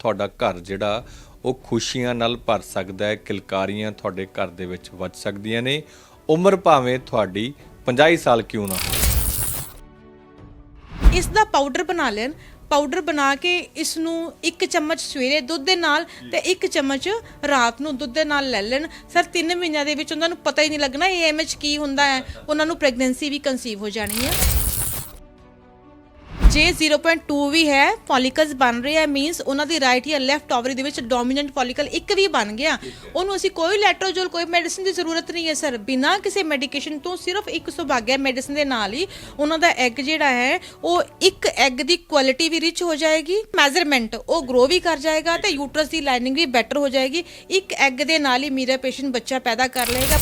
ਤੁਹਾਡਾ ਘਰ ਜਿਹੜਾ, ਉਹ ਖੁਸ਼ੀਆਂ ਨਾਲ ਭਰ ਸਕਦਾ ਹੈ, ਕਿਲਕਾਰੀਆਂ ਤੁਹਾਡੇ ਘਰ ਦੇ ਵਿੱਚ ਵੱਜ ਸਕਦੀਆਂ ਨੇ। ਉਮਰ ਭਾਵੇਂ ਤੁਹਾਡੀ 50 ਸਾਲ ਕਿਉਂ ਨਾ ਹੋਵੇ। ਇਸ ਦਾ ਪਾਊਡਰ ਬਣਾ ਲੈਣ। ਪਾਊਡਰ ਬਣਾ ਕੇ ਇਸ ਨੂੰ ਇੱਕ ਚਮਚ ਸਵੇਰੇ ਦੁੱਧ ਦੇ ਨਾਲ ਤੇ ਇੱਕ ਚਮਚ ਰਾਤ ਨੂੰ ਦੁੱਧ ਦੇ ਨਾਲ ਲੈ ਲੈਣ। ਸਰ 3 ਮਹੀਨਿਆਂ ਦੇ ਵਿੱਚ ਉਹਨਾਂ ਨੂੰ ਪਤਾ ਹੀ ਨਹੀਂ ਲੱਗਣਾ ਇਹ ਐਮਐਚ ਕੀ ਹੁੰਦਾ ਹੈ। ਉਹਨਾਂ ਨੂੰ ਪ੍ਰੈਗਨੈਂਸੀ ਵੀ ਕਨਸੀਵ ਹੋ ਜਾਣੀ ਹੈ। ਜੇ 0.2 ਵੀ ਹੈ ਫੋਲਿਕਲਸ ਬਣ ਰਹੇ ਹੈ ਮੀਨਸ ਉਹਨਾਂ ਦੀ ਰਾਈਟ ਜਾਂ ਲੈਫਟ ਓਵਰੀ ਦੇ ਵਿੱਚ ਡੋਮੀਨੈਂਟ ਫੋਲਿਕਲ ਇੱਕ ਵੀ ਬਣ ਗਿਆ। ਉਹਨੂੰ ਅਸੀਂ ਕੋਈ ਲੈਟਰੋਜੋਲ ਕੋਈ ਮੈਡੀਸਿਨ ਦੀ ਜ਼ਰੂਰਤ ਨਹੀਂ ਹੈ ਸਰ ਬਿਨਾਂ ਕਿਸੇ ਮੈਡੀਕੇਸ਼ਨ ਤੋਂ ਸਿਰਫ ਇੱਕ ਸੁਭਾਗਿਆ ਮੈਡੀਸਿਨ ਦੇ ਨਾਲ ਹੀ। ਉਹਨਾਂ ਦਾ ਐਗ ਜਿਹੜਾ ਹੈ, ਉਹ ਇੱਕ ਐਗ ਦੀ ਕੁਆਲਿਟੀ ਵੀ ਰਿਚ ਹੋ ਜਾਏਗੀ ਮੈਜ਼ਰਮੈਂਟ ਉਹ ਗਰੋ ਵੀ ਕਰ ਜਾਏਗਾ ਤੇ ਯੂਟਰਸ ਦੀ ਲਾਈਨਿੰਗ ਵੀ ਬੈਟਰ ਹੋ ਜਾਏਗੀ। ਇੱਕ ਐਗ ਦੇ ਨਾਲ ਹੀ ਮੇਰਾ ਪੇਸ਼ੈਂਟ ਬੱਚਾ ਪੈਦਾ ਕਰ ਲਏਗਾ।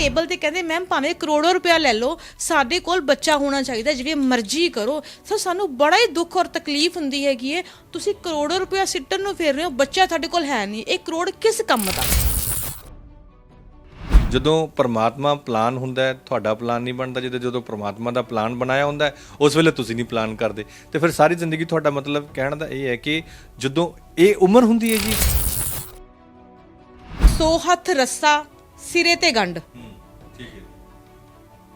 ਟੇਬਲ ਤੇ ਕਹਿੰਦੇ ਮੈਮ ਭਾਵੇਂ ਕਰੋੜੋ ਰੁਪਇਆ ਲੈ ਲਓ ਸਾਡੇ ਕੋਲ ਬੱਚਾ ਹੋਣਾ ਚਾਹੀਦਾ ਜਿਵੇਂ ਮਰਜ਼ੀ ਕਰੋ। ਸੋ ਸਾਨੂੰ ਬੜਾ ਹੀ ਦੁੱਖ ਔਰ ਤਕਲੀਫ ਹੁੰਦੀ ਹੈਗੀ ਹੈ ਤੁਸੀਂ ਕਰੋੜੋ ਰੁਪਇਆ ਸਿੱਟਣ ਨੂੰ ਫੇਰ ਰਹੇ ਹੋ ਬੱਚਾ ਤੁਹਾਡੇ ਕੋਲ ਹੈ ਨਹੀਂ। ਇਹ ਕਰੋੜ ਕਿਸ ਕੰਮ ਦਾ? ਜਦੋਂ ਪਰਮਾਤਮਾ ਪਲਾਨ ਹੁੰਦਾ ਹੈ ਤੁਹਾਡਾ ਪਲਾਨ ਨਹੀਂ ਬਣਦਾ ਜਦੋਂ ਜਦੋਂ ਪਰਮਾਤਮਾ ਦਾ ਪਲਾਨ ਬਣਾਇਆ ਹੁੰਦਾ ਹੈ ਉਸ ਵੇਲੇ ਤੁਸੀਂ ਨਹੀਂ ਪਲਾਨ ਕਰਦੇ। ਤੇ ਫਿਰ ਸਾਰੀ ਜ਼ਿੰਦਗੀ ਤੁਹਾਡਾ ਮਤਲਬ ਕਹਿਣ ਦਾ ਇਹ ਹੈ ਕਿ ਜਦੋਂ ਇਹ ਉਮਰ ਹੁੰਦੀ ਹੈ ਜੀ ਸੋ ਹੱਥ ਰੱਸਾ ਸਿਰੇ ਤੇ ਗੰਢ।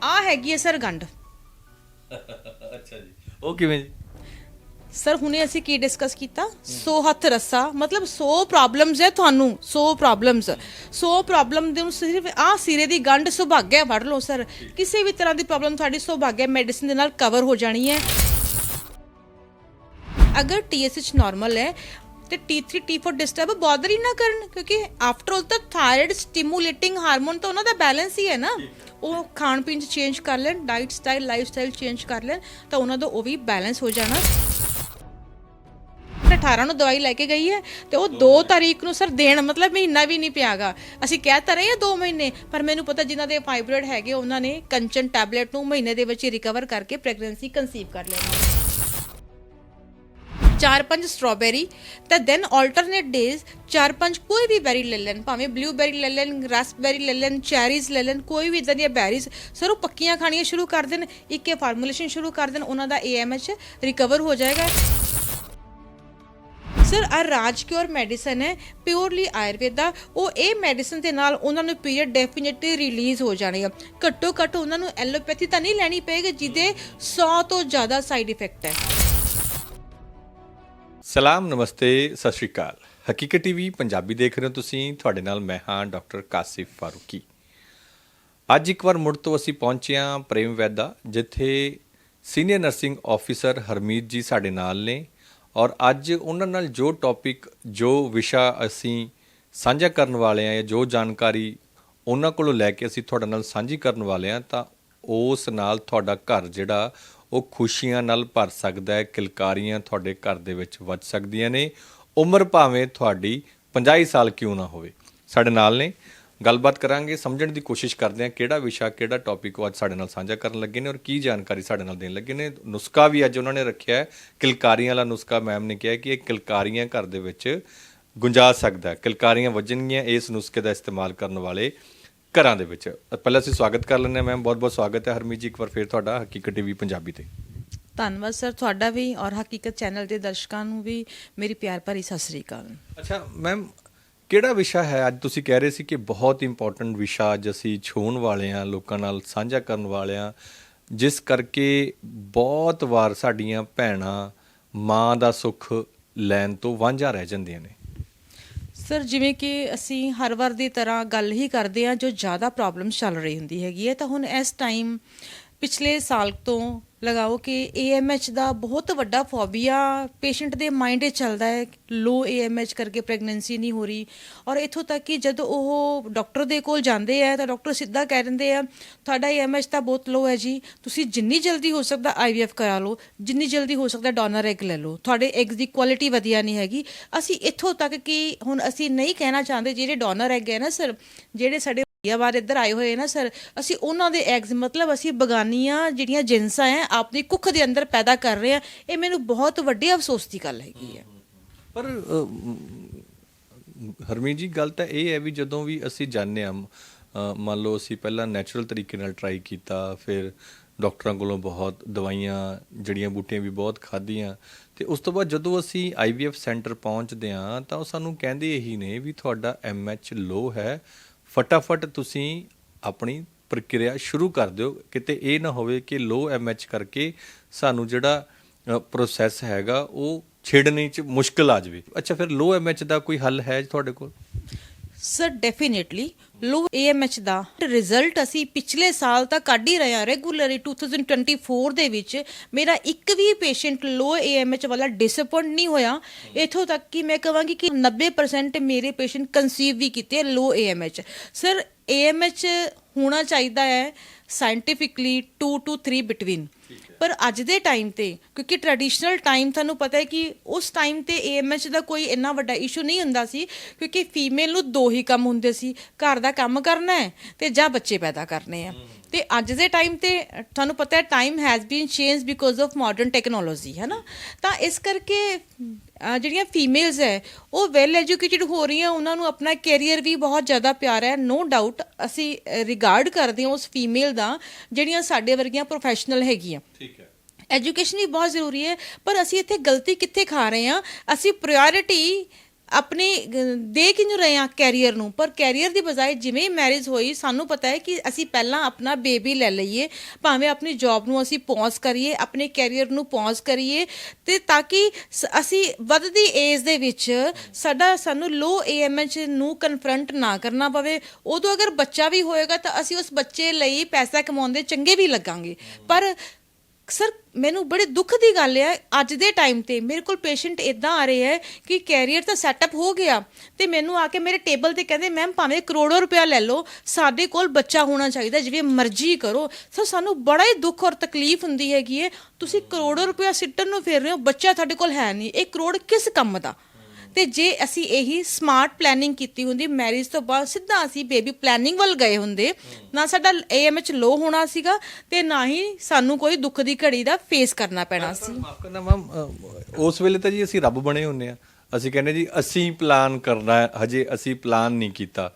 ਆ ਹੈਗੀ ਹੈ ਸਰ ਗੰਢ। ਅੱਛਾ ਜੀ। ਉਹ ਕਿਵੇਂ ਜੀ? ਸਰ ਹੁਣੇ ਅਸੀਂ ਕੀ ਡਿਸਕਸ ਕੀਤਾ? 100 ਹੱਥ ਰੱਸਾ ਮਤਲਬ 100 ਪ੍ਰੋਬਲਮਸ ਹੈ ਤੁਹਾਨੂੰ 100 ਪ੍ਰੋਬਲਮਸ 100 ਪ੍ਰੋਬਲਮ ਦੇ ਨੂੰ ਸਿਰਫ ਆ ਸਿਰੇ ਦੀ ਗੰਢ ਸੁਭਾਗਿਆ ਫੜ ਲਓ ਸਰ। ਕਿਸੇ ਵੀ ਤਰ੍ਹਾਂ ਦੀ ਪ੍ਰੋਬਲਮ ਤੁਹਾਡੀ ਸੁਭਾਗਿਆ ਮੈਡੀਸਿਨ ਦੇ ਨਾਲ ਕਵਰ ਹੋ ਜਾਣੀ ਹੈ। ਅਗਰ TSH ਨਾਰਮਲ ਹੈ ਤੇ T3 T4 ਡਿਸਟਰਬ ਬਾਦਰ ਹੀ ਨਾ ਕਰਨ ਕਿਉਂਕਿ ਆਫਟਰ ਆਲ ਤਾਂ ਥਾਇਰਾਇਡ ਸਟਿਮੂਲੇਟਿੰਗ ਹਾਰਮੋਨ ਤਾਂ ਉਹਨਾਂ ਦਾ ਬੈਲੈਂਸ ਹੀ ਹੈ ਨਾ। ਉਹ ਖਾਣ ਪੀਣ ਚ ਚੇਂਜ ਕਰ ਲੈਣ diet style life style change ਕਰ ਲੈਣ ਤਾਂ ਉਹਨਾਂ ਦਾ ਉਹ ਵੀ ਬੈਲੈਂਸ ਹੋ ਜਾਣਾ। 18 ਨੂੰ ਦਵਾਈ ਲੈ ਕੇ ਗਈ ਹੈ ਤੇ ਉਹ 2 ਤਾਰੀਖ ਨੂੰ ਸਰ ਦੇਣ ਮਤਲਬ ਮਹੀਨਾ ਵੀ ਨਹੀਂ ਪਿਆਗਾ। ਅਸੀਂ ਕਹਿ ਤਾਂ ਰਹੇ ਹਾਂ 2 ਮਹੀਨੇ ਪਰ ਮੈਨੂੰ ਪਤਾ ਜਿਨ੍ਹਾਂ ਦੇ ਫਾਈਬਰੋਇਡ ਹੈਗੇ ਉਹਨਾਂ ਨੇ ਕੰਚਨ ਟੈਬਲੇਟ ਨੂੰ ਮਹੀਨੇ ਦੇ ਵਿੱਚ ਹੀ ਰਿਕਵਰ ਕਰਕੇ ਪ੍ਰੈਗਨੈਂਸੀ ਕਨਸੀਵ ਕਰ ਲੈਣੀ ਚਾਰ ਪੰਜ ਸਟ੍ਰਾਬੇਰੀ ਤੇ ਦੈਨ ਆਲਟਰਨੇਟ ਡੇਜ਼ ਚਾਰ ਪੰਜ ਕੋਈ ਵੀ ਬੈਰੀ ਲੈ ਲੈਣ, ਭਾਵੇਂ ਬਲੂਬੈਰੀ ਲੈ ਲੈਣ ਰਸਬੈਰੀ ਲੈ ਲੈਣ ਚੈਰੀਜ਼ ਲੈ ਲੈਣ, ਕੋਈ ਵੀ ਇਦਾਂ ਦੀਆਂ ਬੈਰੀਜ਼ ਸਰ ਉਹ ਪੱਕੀਆਂ ਖਾਣੀਆਂ ਸ਼ੁਰੂ ਕਰ ਦੇਣ, ਇੱਕ ਇਹ ਫਾਰਮੂਲੇਸ਼ਨ ਸ਼ੁਰੂ ਕਰ ਦੇਣ, ਉਹਨਾਂ ਦਾ ਏਐਮਐਚ ਰਿਕਵਰ ਹੋ ਜਾਏਗਾ। ਸਰ ਆ ਰਾਜ ਕਿਉਰ ਮੈਡੀਸਨ ਹੈ ਪਿਓਰਲੀ ਆਯੁਰਵੇਦਾ ਉਹ ਇਹ ਮੈਡੀਸਨ ਦੇ ਨਾਲ ਉਹਨਾਂ ਨੂੰ ਪੀਰੀਅਡ ਡੈਫੀਨਿਟਲੀ ਰਿਲੀਜ਼ ਹੋ ਜਾਣੇਗਾ ਘੱਟੋ ਘੱਟ ਉਹਨਾਂ ਨੂੰ ਐਲੋਪੈਥੀ ਤਾਂ ਨਹੀਂ ਲੈਣੀ ਪਏਗੀ, ਜਿਹਦੇ 100 ਤੋਂ ਜ਼ਿਆਦਾ ਸਾਈਡ ਇਫੈਕਟ ਹੈ। ਸਲਾਮ, ਨਮਸਤੇ, ਸਤਿ ਸ਼੍ਰੀ ਅਕਾਲ। ਹਕੀਕਤ ਟੀਵੀ ਪੰਜਾਬੀ ਦੇਖ ਰਹੇ ਹੋ ਤੁਸੀਂ। ਤੁਹਾਡੇ ਨਾਲ ਮੈਂ ਹਾਂ ਡਾਕਟਰ ਕਾਸਿਫ ਫਾਰੂਕੀ। ਅੱਜ ਇੱਕ ਵਾਰ ਮੁੜ ਤੋਂ ਅਸੀਂ ਪਹੁੰਚੇ ਹਾਂ ਪ੍ਰੇਮ ਵੈਦਾ, ਜਿੱਥੇ ਸੀਨੀਅਰ ਨਰਸਿੰਗ ਆਫੀਸਰ ਹਰਮੀਤ ਜੀ ਸਾਡੇ ਨਾਲ ਨੇ ਔਰ ਅੱਜ ਉਹਨਾਂ ਨਾਲ ਜੋ ਟੌਪਿਕ ਜੋ ਵਿਸ਼ਾ ਅਸੀਂ ਸਾਂਝਾ ਕਰਨ ਵਾਲੇ ਹਾਂ ਜਾਂ ਜੋ ਜਾਣਕਾਰੀ ਉਹਨਾਂ ਕੋਲੋਂ ਲੈ ਕੇ ਅਸੀਂ ਤੁਹਾਡੇ ਨਾਲ ਸਾਂਝੀ ਕਰਨ ਵਾਲੇ ਹਾਂ, ਤਾਂ ਉਸ ਨਾਲ ਤੁਹਾਡਾ ਘਰ ਜਿਹੜਾ ਉਹ ਖੁਸ਼ੀਆਂ ਨਾਲ ਭਰ ਸਕਦਾ ਹੈ, ਕਿਲਕਾਰੀਆਂ ਤੁਹਾਡੇ ਘਰ ਦੇ ਵਿੱਚ ਵੱਜ ਸਕਦੀਆਂ ਨੇ। ਉਮਰ ਭਾਵੇਂ ਤੁਹਾਡੀ 50 ਸਾਲ ਕਿਉਂ ਨਾ ਹੋਵੇ। ਸਾਡੇ ਨਾਲ ਨੇ। ਗੱਲਬਾਤ ਕਰਾਂਗੇ, ਸਮਝਣ ਦੀ ਕੋਸ਼ਿਸ਼ ਕਰਦੇ ਹਾਂ ਕਿਹੜਾ ਵਿਸ਼ਾ, ਕਿਹੜਾ ਟੌਪਿਕ ਉਹ ਅੱਜ ਸਾਡੇ ਨਾਲ ਸਾਂਝਾ ਕਰਨ ਲੱਗੇ ਨੇ ਔਰ ਕੀ ਜਾਣਕਾਰੀ ਸਾਡੇ ਨਾਲ ਦੇਣ ਲੱਗੇ ਨੇ। ਨੁਸਖਾ ਵੀ ਅੱਜ ਉਹਨਾਂ ਨੇ ਰੱਖਿਆ ਹੈ। ਕਿਲਕਾਰੀਆਂ ਵਾਲਾ ਨੁਸਖਾ ਮੈਮ ਨੇ ਕਿਹਾ ਕਿ ਇਹ ਕਿਲਕਾਰੀਆਂ ਘਰ ਦੇ ਵਿੱਚ ਗੁੰਜਾ ਸਕਦਾ ਹੈ। ਕਿਲਕਾਰੀਆਂ ਵੱਜਣਗੀਆਂ ਇਸ ਨੁਸਖੇ ਦਾ ਇਸਤੇਮਾਲ ਕਰਨ ਵਾਲੇ ਘਰਾਂ ਦੇ ਵਿੱਚ। ਪਹਿਲਾਂ ਅਸੀਂ ਸਵਾਗਤ ਕਰ ਲੈਂਦੇ ਹਾਂ ਮੈਮ ਬਹੁਤ ਬਹੁਤ ਸਵਾਗਤ ਹੈ। ਹਰਮੀਤ ਜੀ ਇੱਕ ਵਾਰ ਫੇਰ ਤੁਹਾਡਾ ਹਕੀਕਤ ਟੀਵੀ ਪੰਜਾਬੀ ਤੇ। ਧੰਨਵਾਦ ਸਰ ਤੁਹਾਡਾ ਵੀ ਔਰ ਹਕੀਕਤ ਚੈਨਲ ਦੇ ਦਰਸ਼ਕਾਂ ਨੂੰ ਵੀ ਮੇਰੀ ਪਿਆਰ ਭਰੀ ਸਤਿ ਸ੍ਰੀ ਅਕਾਲ। ਅੱਛਾ ਮੈਮ ਕਿਹੜਾ ਵਿਸ਼ਾ ਹੈ? ਅੱਜ ਤੁਸੀਂ ਕਹਿ ਰਹੇ ਸੀ ਕਿ ਬਹੁਤ ਇੰਪੋਰਟੈਂਟ ਵਿਸ਼ਾ ਅੱਜ ਅਸੀਂ ਛੂਣ ਵਾਲੇ ਆ ਲੋਕਾਂ ਨਾਲ ਸਾਂਝਾ ਕਰਨ ਵਾਲੇ ਆ ਜਿਸ ਕਰਕੇ ਬਹੁਤ ਵਾਰ ਸਾਡੀਆਂ ਭੈਣਾਂ ਮਾਂ ਦਾ ਸੁੱਖ ਲੈਣ ਤੋਂ ਵਾਂਝਾ ਰਹਿ ਜਾਂਦੀਆਂ ਨੇ। ਸਰ, ਜਿਵੇਂ ਕਿ ਅਸੀਂ ਹਰ ਵਾਰ ਦੀ ਤਰ੍ਹਾਂ ਗੱਲ ਹੀ ਕਰਦੇ ਹਾਂ, ਜੋ ਜ਼ਿਆਦਾ ਪ੍ਰੋਬਲਮ ਚੱਲ ਰਹੀ ਹੁੰਦੀ ਹੈਗੀ ਹੈ, ਤਾਂ ਹੁਣ ਇਸ ਟਾਈਮ ਪਿਛਲੇ ਸਾਲ ਤੋਂ ਲਗਾਓ ਕਿ AMH ਦਾ ਬਹੁਤ ਵੱਡਾ ਫੋਬੀਆ ਪੇਸ਼ੈਂਟ ਦੇ ਮਾਈਂਡ 'ਚ ਚੱਲਦਾ ਹੈ। ਲੋ AMH ਕਰਕੇ ਪ੍ਰੈਗਨੈਂਸੀ ਨਹੀਂ ਹੋ ਰਹੀ। ਔਰ ਇੱਥੋਂ ਤੱਕ ਕਿ ਜਦੋਂ ਉਹ ਡਾਕਟਰ ਦੇ ਕੋਲ ਜਾਂਦੇ ਆ, ਤਾਂ ਡਾਕਟਰ ਸਿੱਧਾ ਕਹਿ ਦਿੰਦੇ ਆ, ਤੁਹਾਡਾ AMH ਤਾਂ ਬਹੁਤ ਲੋ ਹੈ ਜੀ। ਤੁਸੀਂ ਜਿੰਨੀ ਜਲਦੀ ਹੋ ਸਕਦਾ IVF ਕਰਾ ਲਓ, ਜਿੰਨੀ ਜਲਦੀ ਹੋ ਸਕਦਾ ਡੋਨਰ ਐਗ ਲੈ ਲਓ। ਤੁਹਾਡੇ ਐਗਸ ਦੀ ਕੁਆਲਿਟੀ ਵਧੀਆ ਨਹੀਂ ਹੈਗੀ। ਅਸੀਂ ਇੱਥੋਂ ਤੱਕ ਕਿ ਹੁਣ ਅਸੀਂ ਨਹੀਂ ਕਹਿਣਾ ਚਾਹੁੰਦੇ ਜਿਹੜੇ ਡੋਨਰ ਐਗ ਹੈ ਨਾ ਸਰ ਜਿਹੜੇ ਸਾਡੇ ਇੰਡੀਆ ਬਾਹਰ ਇੱਧਰ ਆਏ ਹੋਏ ਨਾ ਸਰ, ਅਸੀਂ ਉਹਨਾਂ ਦੇ ਐਗਸ ਮਤਲਬ ਅਸੀਂ ਬਗਾਨੀਆਂ ਜਿਹੜੀਆਂ ਜਿੰਸਾਂ ਹੈ ਆਪਣੀ ਕੁੱਖ ਦੇ ਅੰਦਰ ਪੈਦਾ ਕਰ ਰਹੇ ਆ ਇਹ ਮੈਨੂੰ ਬਹੁਤ ਵੱਡੇ ਅਫਸੋਸ ਦੀ ਗੱਲ ਹੈਗੀ ਹੈ। ਪਰ ਹਰਮੀਤ ਜੀ, ਗੱਲ ਤਾਂ ਇਹ ਹੈ ਵੀ ਜਦੋਂ ਵੀ ਅਸੀਂ ਜਾਂਦੇ ਹਾਂ ਮੰਨ ਲਓ ਅਸੀਂ ਪਹਿਲਾਂ ਨੈਚੁਰਲ ਤਰੀਕੇ ਨਾਲ ਟਰਾਈ ਕੀਤਾ, ਫਿਰ ਡਾਕਟਰਾਂ ਕੋਲੋਂ ਬਹੁਤ ਦਵਾਈਆਂ, ਜੜੀਆਂ ਬੂਟੀਆਂ ਵੀ ਬਹੁਤ ਖਾਧੀਆਂ, ਤੇ ਉਸ ਤੋਂ ਬਾਅਦ ਜਦੋਂ ਅਸੀਂ ਆਈਵੀਐਫ ਸੈਂਟਰ ਪਹੁੰਚਦੇ ਹਾਂ, ਤਾਂ ਉਹ ਸਾਨੂੰ ਕਹਿੰਦੇ ਇਹੀ ਨੇ ਵੀ ਤੁਹਾਡਾ ਐਮਐਚ ਲੋ ਹੈ ਫਟਾਫਟ ਤੁਸੀਂ ਆਪਣੀ ਪ੍ਰਕਿਰਿਆ ਸ਼ੁਰੂ ਕਰ ਦਿਓ। ਕਿਤੇ ਇਹ ਨਾ ਹੋਵੇ ਕਿ ਲੋ ਐਮਐਚ ਕਰਕੇ ਸਾਨੂੰ ਜਿਹੜਾ ਪ੍ਰੋਸੈਸ ਹੈਗਾ, ਉਹ ਛੇੜਨੇ ਚ ਮੁਸ਼ਕਲ ਆ ਜਾਵੇ। ਅੱਛਾ, ਫਿਰ ਲੋ ਐਮਐਚ ਦਾ ਕੋਈ ਹੱਲ ਹੈ ਤੁਹਾਡੇ ਕੋਲ? ਸਰ ਡੈਫੀਨਿਟਲੀ ਲੋ AMH ਦਾ ਰਿਜ਼ਲਟ ਅਸੀਂ ਪਿਛਲੇ ਸਾਲ ਤਾਂ ਕੱਢ ਹੀ ਰਹੇ ਹਾਂ ਰੈਗੂਲਰਲੀ 2024 ਦੇ ਵਿੱਚ। ਮੇਰਾ ਇੱਕ ਵੀ ਪੇਸ਼ੈਂਟ ਲੋ AMH ਵਾਲਾ ਡਿਸਅਪਾਇੰਟ ਨਹੀਂ ਹੋਇਆ। ਇਥੋਂ ਤੱਕ ਕਿ ਮੈਂ ਕਹਾਂਗੀ ਕਿ 90% ਮੇਰੇ ਪੇਸ਼ੈਂਟ ਕਨਸੀਵ ਵੀ ਕੀਤੇ ਲੋ AMH ਸਰ AMH ਹੋਣਾ ਚਾਹੀਦਾ ਹੈ ਸਾਇੰਟੀਫਿਕਲੀ 2 ਟੂ 3 ਬਿਟਵੀਨ ਪਰ ਅੱਜ ਦੇ ਟਾਈਮ ਤੇ, ਕਿਉਂਕਿ ਟ੍ਰੈਡੀਸ਼ਨਲ ਟਾਈਮ ਤੁਹਾਨੂੰ ਪਤਾ ਹੈ ਕਿ ਉਸ ਟਾਈਮ ਤੇ AMH ਦਾ ਕੋਈ ਇੰਨਾ ਵੱਡਾ ਇਸ਼ੂ ਨਹੀਂ ਹੁੰਦਾ ਸੀ, ਕਿਉਂਕਿ ਫੀਮੇਲ ਨੂੰ ਦੋ ਹੀ ਕੰਮ ਹੁੰਦੇ ਸੀ, ਘਰ ਦਾ ਕੰਮ ਕਰਨਾ ਹੈ ਤੇ ਜਾਂ ਬੱਚੇ ਪੈਦਾ ਕਰਨੇ ਆ। ਤੇ ਅੱਜ ਦੇ ਟਾਈਮ ਤੇ, ਤੁਹਾਨੂੰ ਪਤਾ ਹੈ time has been change because of modern technology ਹੈ ਨਾ? ਤਾਂ ਇਸ ਕਰਕੇ ਜਿਹੜੀਆਂ ਫੀਮੇਲਸ ਹੈ, ਉਹ ਵੈਲ ਐਜੂਕੇਟਿਡ ਹੋ ਰਹੀਆਂ, ਉਹਨਾਂ ਨੂੰ ਆਪਣਾ ਕੈਰੀਅਰ ਵੀ ਬਹੁਤ ਜ਼ਿਆਦਾ ਪਿਆਰਾ ਹੈ। ਨੋ ਡਾਊਟ ਅਸੀਂ ਰਿਗਾਰਡ ਕਰਦੇ ਹਾਂ ਉਸ ਫੀਮੇਲ ਦਾ, ਜਿਹੜੀਆਂ ਸਾਡੇ ਵਰਗੀਆਂ ਪ੍ਰੋਫੈਸ਼ਨਲ ਹੈਗੀਆਂ। ਐਜੂਕੇਸ਼ਨ ਵੀ ਬਹੁਤ ਜ਼ਰੂਰੀ ਹੈ, ਪਰ ਅਸੀਂ ਇੱਥੇ ਗਲਤੀ ਕਿੱਥੇ ਖਾ ਰਹੇ ਹਾਂ? ਅਸੀਂ ਪ੍ਰਾਇੋਰਟੀ ਆਪਣੀ ਦੇ ਕਿਉਂ ਰਹੇ ਹਾਂ ਕੈਰੀਅਰ ਨੂੰ? ਪਰ ਕੈਰੀਅਰ ਦੀ ਬਜਾਏ ਜਿਵੇਂ ਮੈਰਿਜ ਹੋਈ, ਸਾਨੂੰ ਪਤਾ ਹੈ ਕਿ ਅਸੀਂ ਪਹਿਲਾਂ ਆਪਣਾ ਬੇਬੀ ਲੈ ਲਈਏ, ਭਾਵੇਂ ਆਪਣੀ ਜੌਬ ਨੂੰ ਅਸੀਂ ਪੌਜ਼ ਕਰੀਏ, ਆਪਣੇ ਕੈਰੀਅਰ ਨੂੰ ਪੌਜ਼ ਕਰੀਏ, ਤੇ ਤਾਂ ਕਿ ਸ- ਅਸੀਂ ਵੱਧਦੀ ਏਜ ਦੇ ਵਿੱਚ ਸਾਡਾ, ਸਾਨੂੰ ਲੋ ਏਐਮਐਚ ਨੂੰ ਕਨਫਰੰਟ ਨਾ ਕਰਨਾ ਪਵੇ। ਉਦੋਂ ਅਗਰ ਬੱਚਾ ਵੀ ਹੋਏਗਾ ਤਾਂ ਅਸੀਂ ਉਸ ਬੱਚੇ ਲਈ ਪੈਸਾ ਕਮਾਉਂਦੇ, ਚੰਗੇ ਵੀ ਲੱਗਾਂਗੇ। ਪਰ ਸਰ ਮੈਨੂੰ ਬੜੇ ਦੁੱਖ ਦੀ ਗੱਲ ਹੈ, ਅੱਜ ਦੇ ਟਾਈਮ ਤੇ ਮੇਰੇ ਕੋਲ ਪੇਸ਼ੈਂਟ ਇਦਾਂ ਆ ਰਹੇ ਹੈ ਕਿ ਕੈਰੀਅਰ ਤਾਂ ਸੈਟਅਪ ਹੋ ਗਿਆ ਤੇ ਮੈਨੂੰ ਆ ਕੇ ਮੇਰੇ ਟੇਬਲ ਤੇ ਕਹਿੰਦੇ ਮੈਮ ਭਾਵੇਂ ਕਰੋੜੋ ਰੁਪਇਆ ਲੈ ਲਓ, ਸਾਡੇ ਕੋਲ ਬੱਚਾ ਹੋਣਾ ਚਾਹੀਦਾ, ਜਿਵੇਂ ਮਰਜ਼ੀ ਕਰੋ। ਸਰ ਸਾਨੂੰ ਬੜਾ ਹੀ ਦੁੱਖ ਔਰ ਤਕਲੀਫ ਹੁੰਦੀ ਹੈਗੀ ਹੈ। ਤੁਸੀਂ ਕਰੋੜੋ ਰੁਪਇਆ ਸਿੱਟਣ ਨੂੰ ਫੇਰ ਰਹੇ ਹੋ, ਬੱਚਾ ਤੁਹਾਡੇ ਕੋਲ ਹੈ ਨਹੀਂ। ਇਹ ਕਰੋੜ ਕਿਸ ਕੰਮ ਦਾ? ਤੇ ਜੇ ਅਸੀਂ ਇਹੀ ਸਮਾਰਟ ਪਲੈਨਿੰਗ ਕੀਤੀ ਹੁੰਦੀ ਮੈਰਿਜ ਤੋਂ ਬਾਅਦ ਸਿੱਧਾ ਅਸੀਂ ਬੇਬੀ ਪਲੈਨਿੰਗ ਵੱਲ ਗਏ ਹੁੰਦੇ ਨਾ ਸਾਡਾ ਏਐਮਐਚ ਲੋ ਹੋਣਾ ਸੀਗਾ ਤੇ ਨਾ ਹੀ ਸਾਨੂੰ ਕੋਈ ਦੁੱਖ ਦੀ ਘੜੀ ਦਾ ਫੇਸ ਕਰਨਾ ਪੈਣਾ ਸੀ। ਮਾਫ ਕਰਨਾ ਮੈਮ ਉਸ ਵੇਲੇ ਤਾਂ ਜੀ ਅਸੀਂ ਰੱਬ ਬਣੇ ਹੁੰਨੇ ਆ ਅਸੀਂ ਕਹਿੰਦੇ ਜੀ ਅਸੀਂ ਪਲਾਨ ਕਰਨਾ ਹੈ ਹਜੇ ਅਸੀਂ ਪਲਾਨ ਨਹੀਂ ਕੀਤਾ।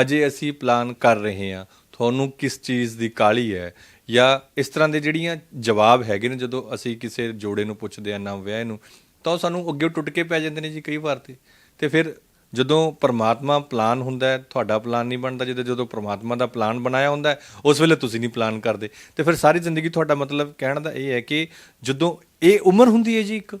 ਅਜੇ ਅਸੀਂ ਪਲਾਨ ਕਰ ਰਹੇ ਹਾਂ। ਤੁਹਾਨੂੰ ਕਿਸ ਚੀਜ਼ ਦੀ ਕਾਲੀ ਹੈ? ਜਾਂ ਇਸ ਤਰ੍ਹਾਂ ਦੇ ਜਿਹੜੀਆਂ ਜਵਾਬ ਹੈਗੇ ਨੇ ਜਦੋਂ ਅਸੀਂ ਕਿਸੇ ਜੋੜੇ ਨੂੰ ਪੁੱਛਦੇ ਆ ਨਾ ਵਿਆਹ ਨੂੰ ਤਾਂ ਉਹ ਸਾਨੂੰ ਅੱਗੇ ਟੁੱਟ ਕੇ ਪੈ ਜਾਂਦੇ ਨੇ ਜੀ ਕਈ ਵਾਰ ਤੇ। ਤੇ ਫਿਰ ਜਦੋਂ ਪ੍ਰਮਾਤਮਾ ਪਲਾਨ ਹੁੰਦਾ ਤੁਹਾਡਾ ਪਲਾਨ ਨਹੀਂ ਬਣਦਾ ਜਦੋਂ ਜਦੋਂ ਪ੍ਰਮਾਤਮਾ ਦਾ ਪਲਾਨ ਬਣਾਇਆ ਹੁੰਦਾ ਉਸ ਵੇਲੇ ਤੁਸੀਂ ਨਹੀਂ ਪਲਾਨ ਕਰਦੇ। ਤੇ ਫਿਰ ਸਾਰੀ ਜ਼ਿੰਦਗੀ ਤੁਹਾਡਾ ਮਤਲਬ ਕਹਿਣ ਦਾ ਇਹ ਹੈ ਕਿ ਜਦੋਂ ਇਹ ਉਮਰ ਹੁੰਦੀ ਹੈ ਜੀ ਇੱਕ?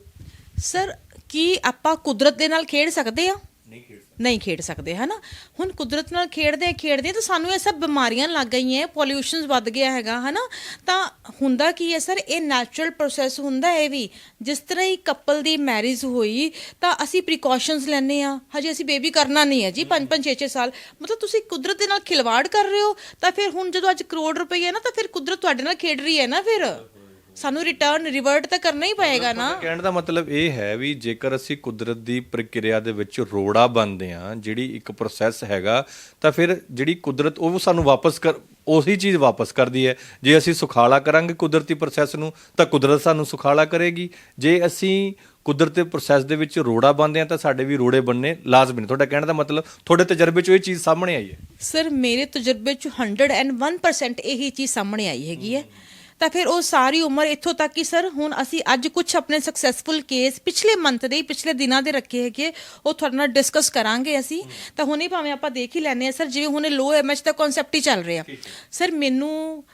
ਸਰ ਕੀ ਆਪਾਂ ਕੁਦਰਤ ਦੇ ਨਾਲ ਖੇਡ ਸਕਦੇ ਆ ਨਹੀਂ ਖੇਡ ਨਹੀਂ ਖੇਡ ਸਕਦੇ, ਹਨਾ? ਹੁਣ ਕੁਦਰਤ ਨਾਲ ਖੇਡਦੇ ਖੇਡਦੇ ਤਾਂ ਸਾਨੂੰ ਇਹ ਸਭ ਬਿਮਾਰੀਆਂ ਲੱਗ ਗਈਆਂ ਪੋਲਿਊਸ਼ਨਸ ਵੱਧ ਗਿਆ ਹੈਗਾ, ਹਨਾ? ਤਾਂ ਹੁੰਦਾ ਕੀ ਹੈ ਸਰ? ਇਹ ਨੈਚੁਰਲ ਪ੍ਰੋਸੈਸ ਹੁੰਦਾ ਹੈ ਵੀ। ਜਿਸ ਤਰ੍ਹਾਂ ਹੀ ਕਪਲ ਦੀ ਮੈਰਿਜ ਹੋਈ, ਤਾਂ ਅਸੀਂ ਪ੍ਰੀਕਾਸ਼ਨਸ ਲੈਨੇ ਆ ਹਜੇ ਅਸੀਂ ਬੇਬੀ ਕਰਨਾ ਨਹੀਂ ਹੈ ਜੀ 5 5 6 6 ਸਾਲ। ਮਤਲਬ ਤੁਸੀਂ ਕੁਦਰਤ ਦੇ ਨਾਲ ਖਿਲਵਾੜ ਕਰ ਰਹੇ ਹੋ, ਤਾਂ ਫਿਰ ਹੁਣ ਜਦੋਂ ਅੱਜ ਕਰੋੜ ਰੁਪਏ ਹੈ ਨਾ, ਤਾਂ ਫਿਰ ਕੁਦਰਤ ਤੁਹਾਡੇ ਨਾਲ ਖੇਡ ਰਹੀ ਹੈ ਨਾ ਫਿਰ? ਸਾਨੂੰ ਰਿਟਰਨ ਰਿਵਰਟ ਤਾਂ ਕਰਨਾ ਹੀ ਪਏਗਾ ਨਾ। ਕਹਿਣ ਦਾ ਮਤਲਬ ਇਹ ਹੈ ਵੀ ਜੇਕਰ ਅਸੀਂ ਕੁਦਰਤ ਦੀ ਪ੍ਰਕਿਰਿਆ ਦੇ ਵਿੱਚ ਰੋੜਾ ਬਣਦੇ ਆ ਜਿਹੜੀ ਇੱਕ ਪ੍ਰੋਸੈਸ ਹੈਗਾ ਤਾਂ ਫਿਰ ਜਿਹੜੀ ਕੁਦਰਤ ਉਹ ਸਾਨੂੰ ਵਾਪਸ ਕਰ ਉਹੀ ਚੀਜ਼ ਵਾਪਸ ਕਰਦੀ ਹੈ। ਜੇ ਅਸੀਂ ਸੁਖਾਲਾ ਕਰਾਂਗੇ ਕੁਦਰਤੀ ਪ੍ਰੋਸੈਸ ਨੂੰ ਤਾਂ ਕੁਦਰਤ ਸਾਨੂੰ ਸੁਖਾਲਾ ਕਰੇਗੀ। ਜੇ ਅਸੀਂ ਕੁਦਰਤ ਦੇ ਪ੍ਰੋਸੈਸ ਦੇ ਵਿੱਚ ਰੋੜਾ ਬਣਦੇ ਆ ਤਾਂ ਸਾਡੇ ਵੀ ਰੋੜੇ ਬਣਨੇ ਲਾਜ਼ਮੀ ਨੇ। ਤੁਹਾਡਾ ਕਹਿਣ ਦਾ ਮਤਲਬ ਤੁਹਾਡੇ ਤਜਰਬੇ 'ਚੋਂ ਇਹ ਚੀਜ਼ ਸਾਹਮਣੇ ਆਈ ਹੈ। ਸਰ ਮੇਰੇ ਤਜਰਬੇ ਚ 101% ਇਹੀ ਚੀਜ਼ ਸਾਹਮਣੇ ਆਈ ਹੈਗੀ ਹੈ। ਤਾਂ ਫਿਰ ਉਹ ਸਾਰੀ ਉਮਰ ਇੱਥੋਂ ਤੱਕ ਕਿ ਸਰ ਹੁਣ ਅਸੀਂ ਅੱਜ ਕੁਝ ਆਪਣੇ ਸਕਸੈਸਫੁਲ ਕੇਸ ਪਿਛਲੇ ਮੰਥ ਦੇ ਪਿਛਲੇ ਦਿਨਾਂ ਦੇ ਰੱਖੇ ਹੈਗੇ ਉਹ ਤੁਹਾਡੇ ਨਾਲ ਡਿਸਕਸ ਕਰਾਂਗੇ ਅਸੀਂ। ਤਾਂ ਹੁਣੇ ਭਾਵੇਂ ਆਪਾਂ ਦੇਖ ਹੀ ਲੈਨੇ ਆ ਸਰ ਜਿਵੇਂ ਹੁਣੇ ਲੋ ਐਮਐਚ ਦਾ ਕਨਸੈਪਟ ਹੀ ਚੱਲ ਰਿਹਾ। ਸਰ ਮੈਨੂੰ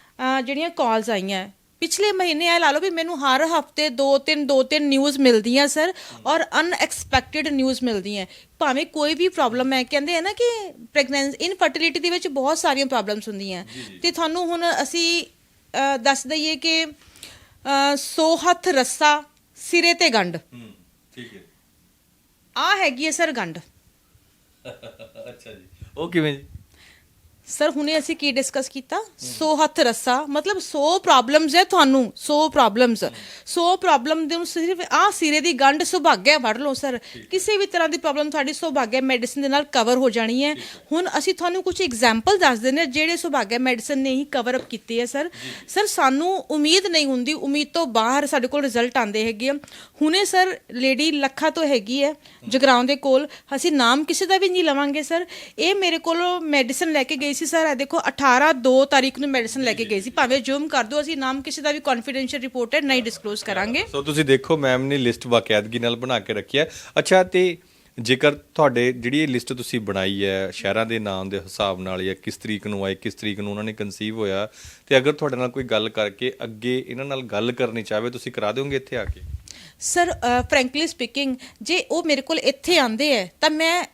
ਜਿਹੜੀਆਂ ਕਾਲਸ ਆਈਆਂ ਪਿਛਲੇ ਮਹੀਨੇ ਆ ਲਾ ਲਓ ਵੀ ਮੈਨੂੰ ਹਰ ਹਫ਼ਤੇ ਦੋ ਤਿੰਨ ਦੋ ਤਿੰਨ ਨਿਊਜ਼ ਮਿਲਦੀਆਂ ਸਰ ਔਰ ਅਨਐਕਸਪੈਕਟਿਡ ਨਿਊਜ਼ ਮਿਲਦੀਆਂ। ਭਾਵੇਂ ਕੋਈ ਵੀ ਪ੍ਰੋਬਲਮ ਹੈ ਕਹਿੰਦੇ ਆ ਨਾ ਕਿ ਪ੍ਰੈਗਨੈਂਸੀ ਇਨਫਰਟੀਲਿਟੀ ਦੇ ਵਿੱਚ ਬਹੁਤ ਸਾਰੀਆਂ ਪ੍ਰੋਬਲਮਸ ਹੁੰਦੀਆਂ। ਤੇ ਤੁਹਾਨੂੰ ਹੁਣ ਅਸੀਂ ਦੱਸ ਦਈਏ ਕਿ ਸੌ ਹੱਥ ਰੱਸਾ ਸਿਰੇ ਤੇ ਗੰਢ। ਠੀਕ ਹੈ। ਆ ਹੈਗੀ ਹੈ ਸਰ ਗੰਢ। ਅੱਛਾ ਜੀ। ਉਹ ਕਿਵੇਂ ਜੀ? ਸਰ ਹੁਣੇ ਅਸੀਂ ਕੀ ਡਿਸਕਸ ਕੀਤਾ? 100 ਹੱਥ ਰੱਸਾ। ਮਤਲਬ 100 ਪ੍ਰੋਬਲਮਸ ਹੈ ਤੁਹਾਨੂੰ। 100 ਪ੍ਰੋਬਲਮਸ 100 ਪ੍ਰੋਬਲਮ ਦੇ ਨੂੰ ਸਿਰਫ ਆ ਸਿਰੇ ਦੀ ਗੰਢ ਸੁਭਾਗਿਆ ਫੜ ਲਓ ਸਰ ਕਿਸੇ ਵੀ ਤਰ੍ਹਾਂ ਦੀ ਪ੍ਰੋਬਲਮ ਤੁਹਾਡੀ ਸੁਭਾਗਿਆ ਮੈਡੀਸਿਨ ਦੇ ਨਾਲ ਕਵਰ ਹੋ ਜਾਣੀ ਹੈ। ਹੁਣ ਅਸੀਂ ਤੁਹਾਨੂੰ ਕੁਝ ਐਗਜ਼ਾਮਪਲ ਦੱਸ ਦਿੰਦੇ ਹਾਂ ਜਿਹੜੇ ਸੁਭਾਗਿਆ ਮੈਡੀਸਿਨ ਨੇ ਹੀ ਕਵਰ ਅਪ ਕੀਤੇ ਹੈ ਸਰ ਸਰ ਸਾਨੂੰ ਉਮੀਦ ਨਹੀਂ ਹੁੰਦੀ। ਉਮੀਦ ਤੋਂ ਬਾਹਰ ਸਾਡੇ ਕੋਲ ਰਿਜ਼ਲਟ ਆਉਂਦੇ ਹੈਗੇ ਹੁਣੇ ਸਰ ਲੇਡੀ ਲੱਖਾ ਤੋਂ ਹੈਗੀ ਹੈ ਜਗਰਾਉਂ ਦੇ ਕੋਲ। ਅਸੀਂ ਨਾਮ ਕਿਸੇ ਦਾ ਵੀ ਨਹੀਂ ਲਵਾਂਗੇ ਸਰ ਇਹ ਮੇਰੇ ਕੋਲੋਂ ਮੈਡੀਸਿਨ ਲੈ ਕੇ ਗਈ ਸੀ ਸਰ ਇਹ ਦੇਖੋ 18 2 ਤਾਰੀਖ ਨੂੰ ਮੈਡੀਸਨ ਲੈ ਕੇ ਗਈ ਸੀ। ਭਾਵੇਂ ਜ਼ੂਮ ਕਰ ਦਿਓ ਅਸੀਂ ਨਾਮ ਕਿਸੇ ਦਾ ਵੀ ਕੌਨਫੀਡੈਂਸ਼ੀਅਲ ਰਿਪੋਰਟ ਹੈ ਨਹੀਂ ਡਿਸਕਲੋਜ਼ ਕਰਾਂਗੇ। ਸੋ ਤੁਸੀਂ ਦੇਖੋ ਮੈਮ ਨੇ ਲਿਸਟ ਬਾਕਾਇਦਗੀ ਨਾਲ ਬਣਾ ਕੇ ਰੱਖੀ ਹੈ। ਅੱਛਾ ਤੇ ਜੇਕਰ ਤੁਹਾਡੇ ਜਿਹੜੀ ਇਹ ਲਿਸਟ ਤੁਸੀਂ ਬਣਾਈ ਹੈ ਸ਼ਹਿਰਾਂ ਦੇ ਨਾਮ ਦੇ ਹਿਸਾਬ ਨਾਲ ਜਾਂ ਕਿਸ ਤਰੀਕ ਨੂੰ ਆਏ ਕਿਸ ਤਰੀਕ ਨੂੰ ਉਹਨਾਂ ਨੇ ਕਨਸੀਵ ਹੋਇਆ ਤੇ ਅਗਰ ਤੁਹਾਡੇ ਨਾਲ ਕੋਈ ਗੱਲ ਕਰਕੇ ਅੱਗੇ ਇਹਨਾਂ ਨਾਲ ਗੱਲ ਕਰਨੀ ਚਾਹਵੇ ਤੁਸੀਂ ਕਰਾ ਦਿਓਗੇ ਇੱਥੇ ਆ ਕੇ? ਸਰ ਫ੍ਰੈਂਕਲੀ ਸਪੀਕਿੰਗ ਜੇ ਉਹ ਮੇਰੇ ਕੋਲ ਇੱਥੇ ਆਂਦੇ ਹੈ ਤਾਂ ਮੈਂ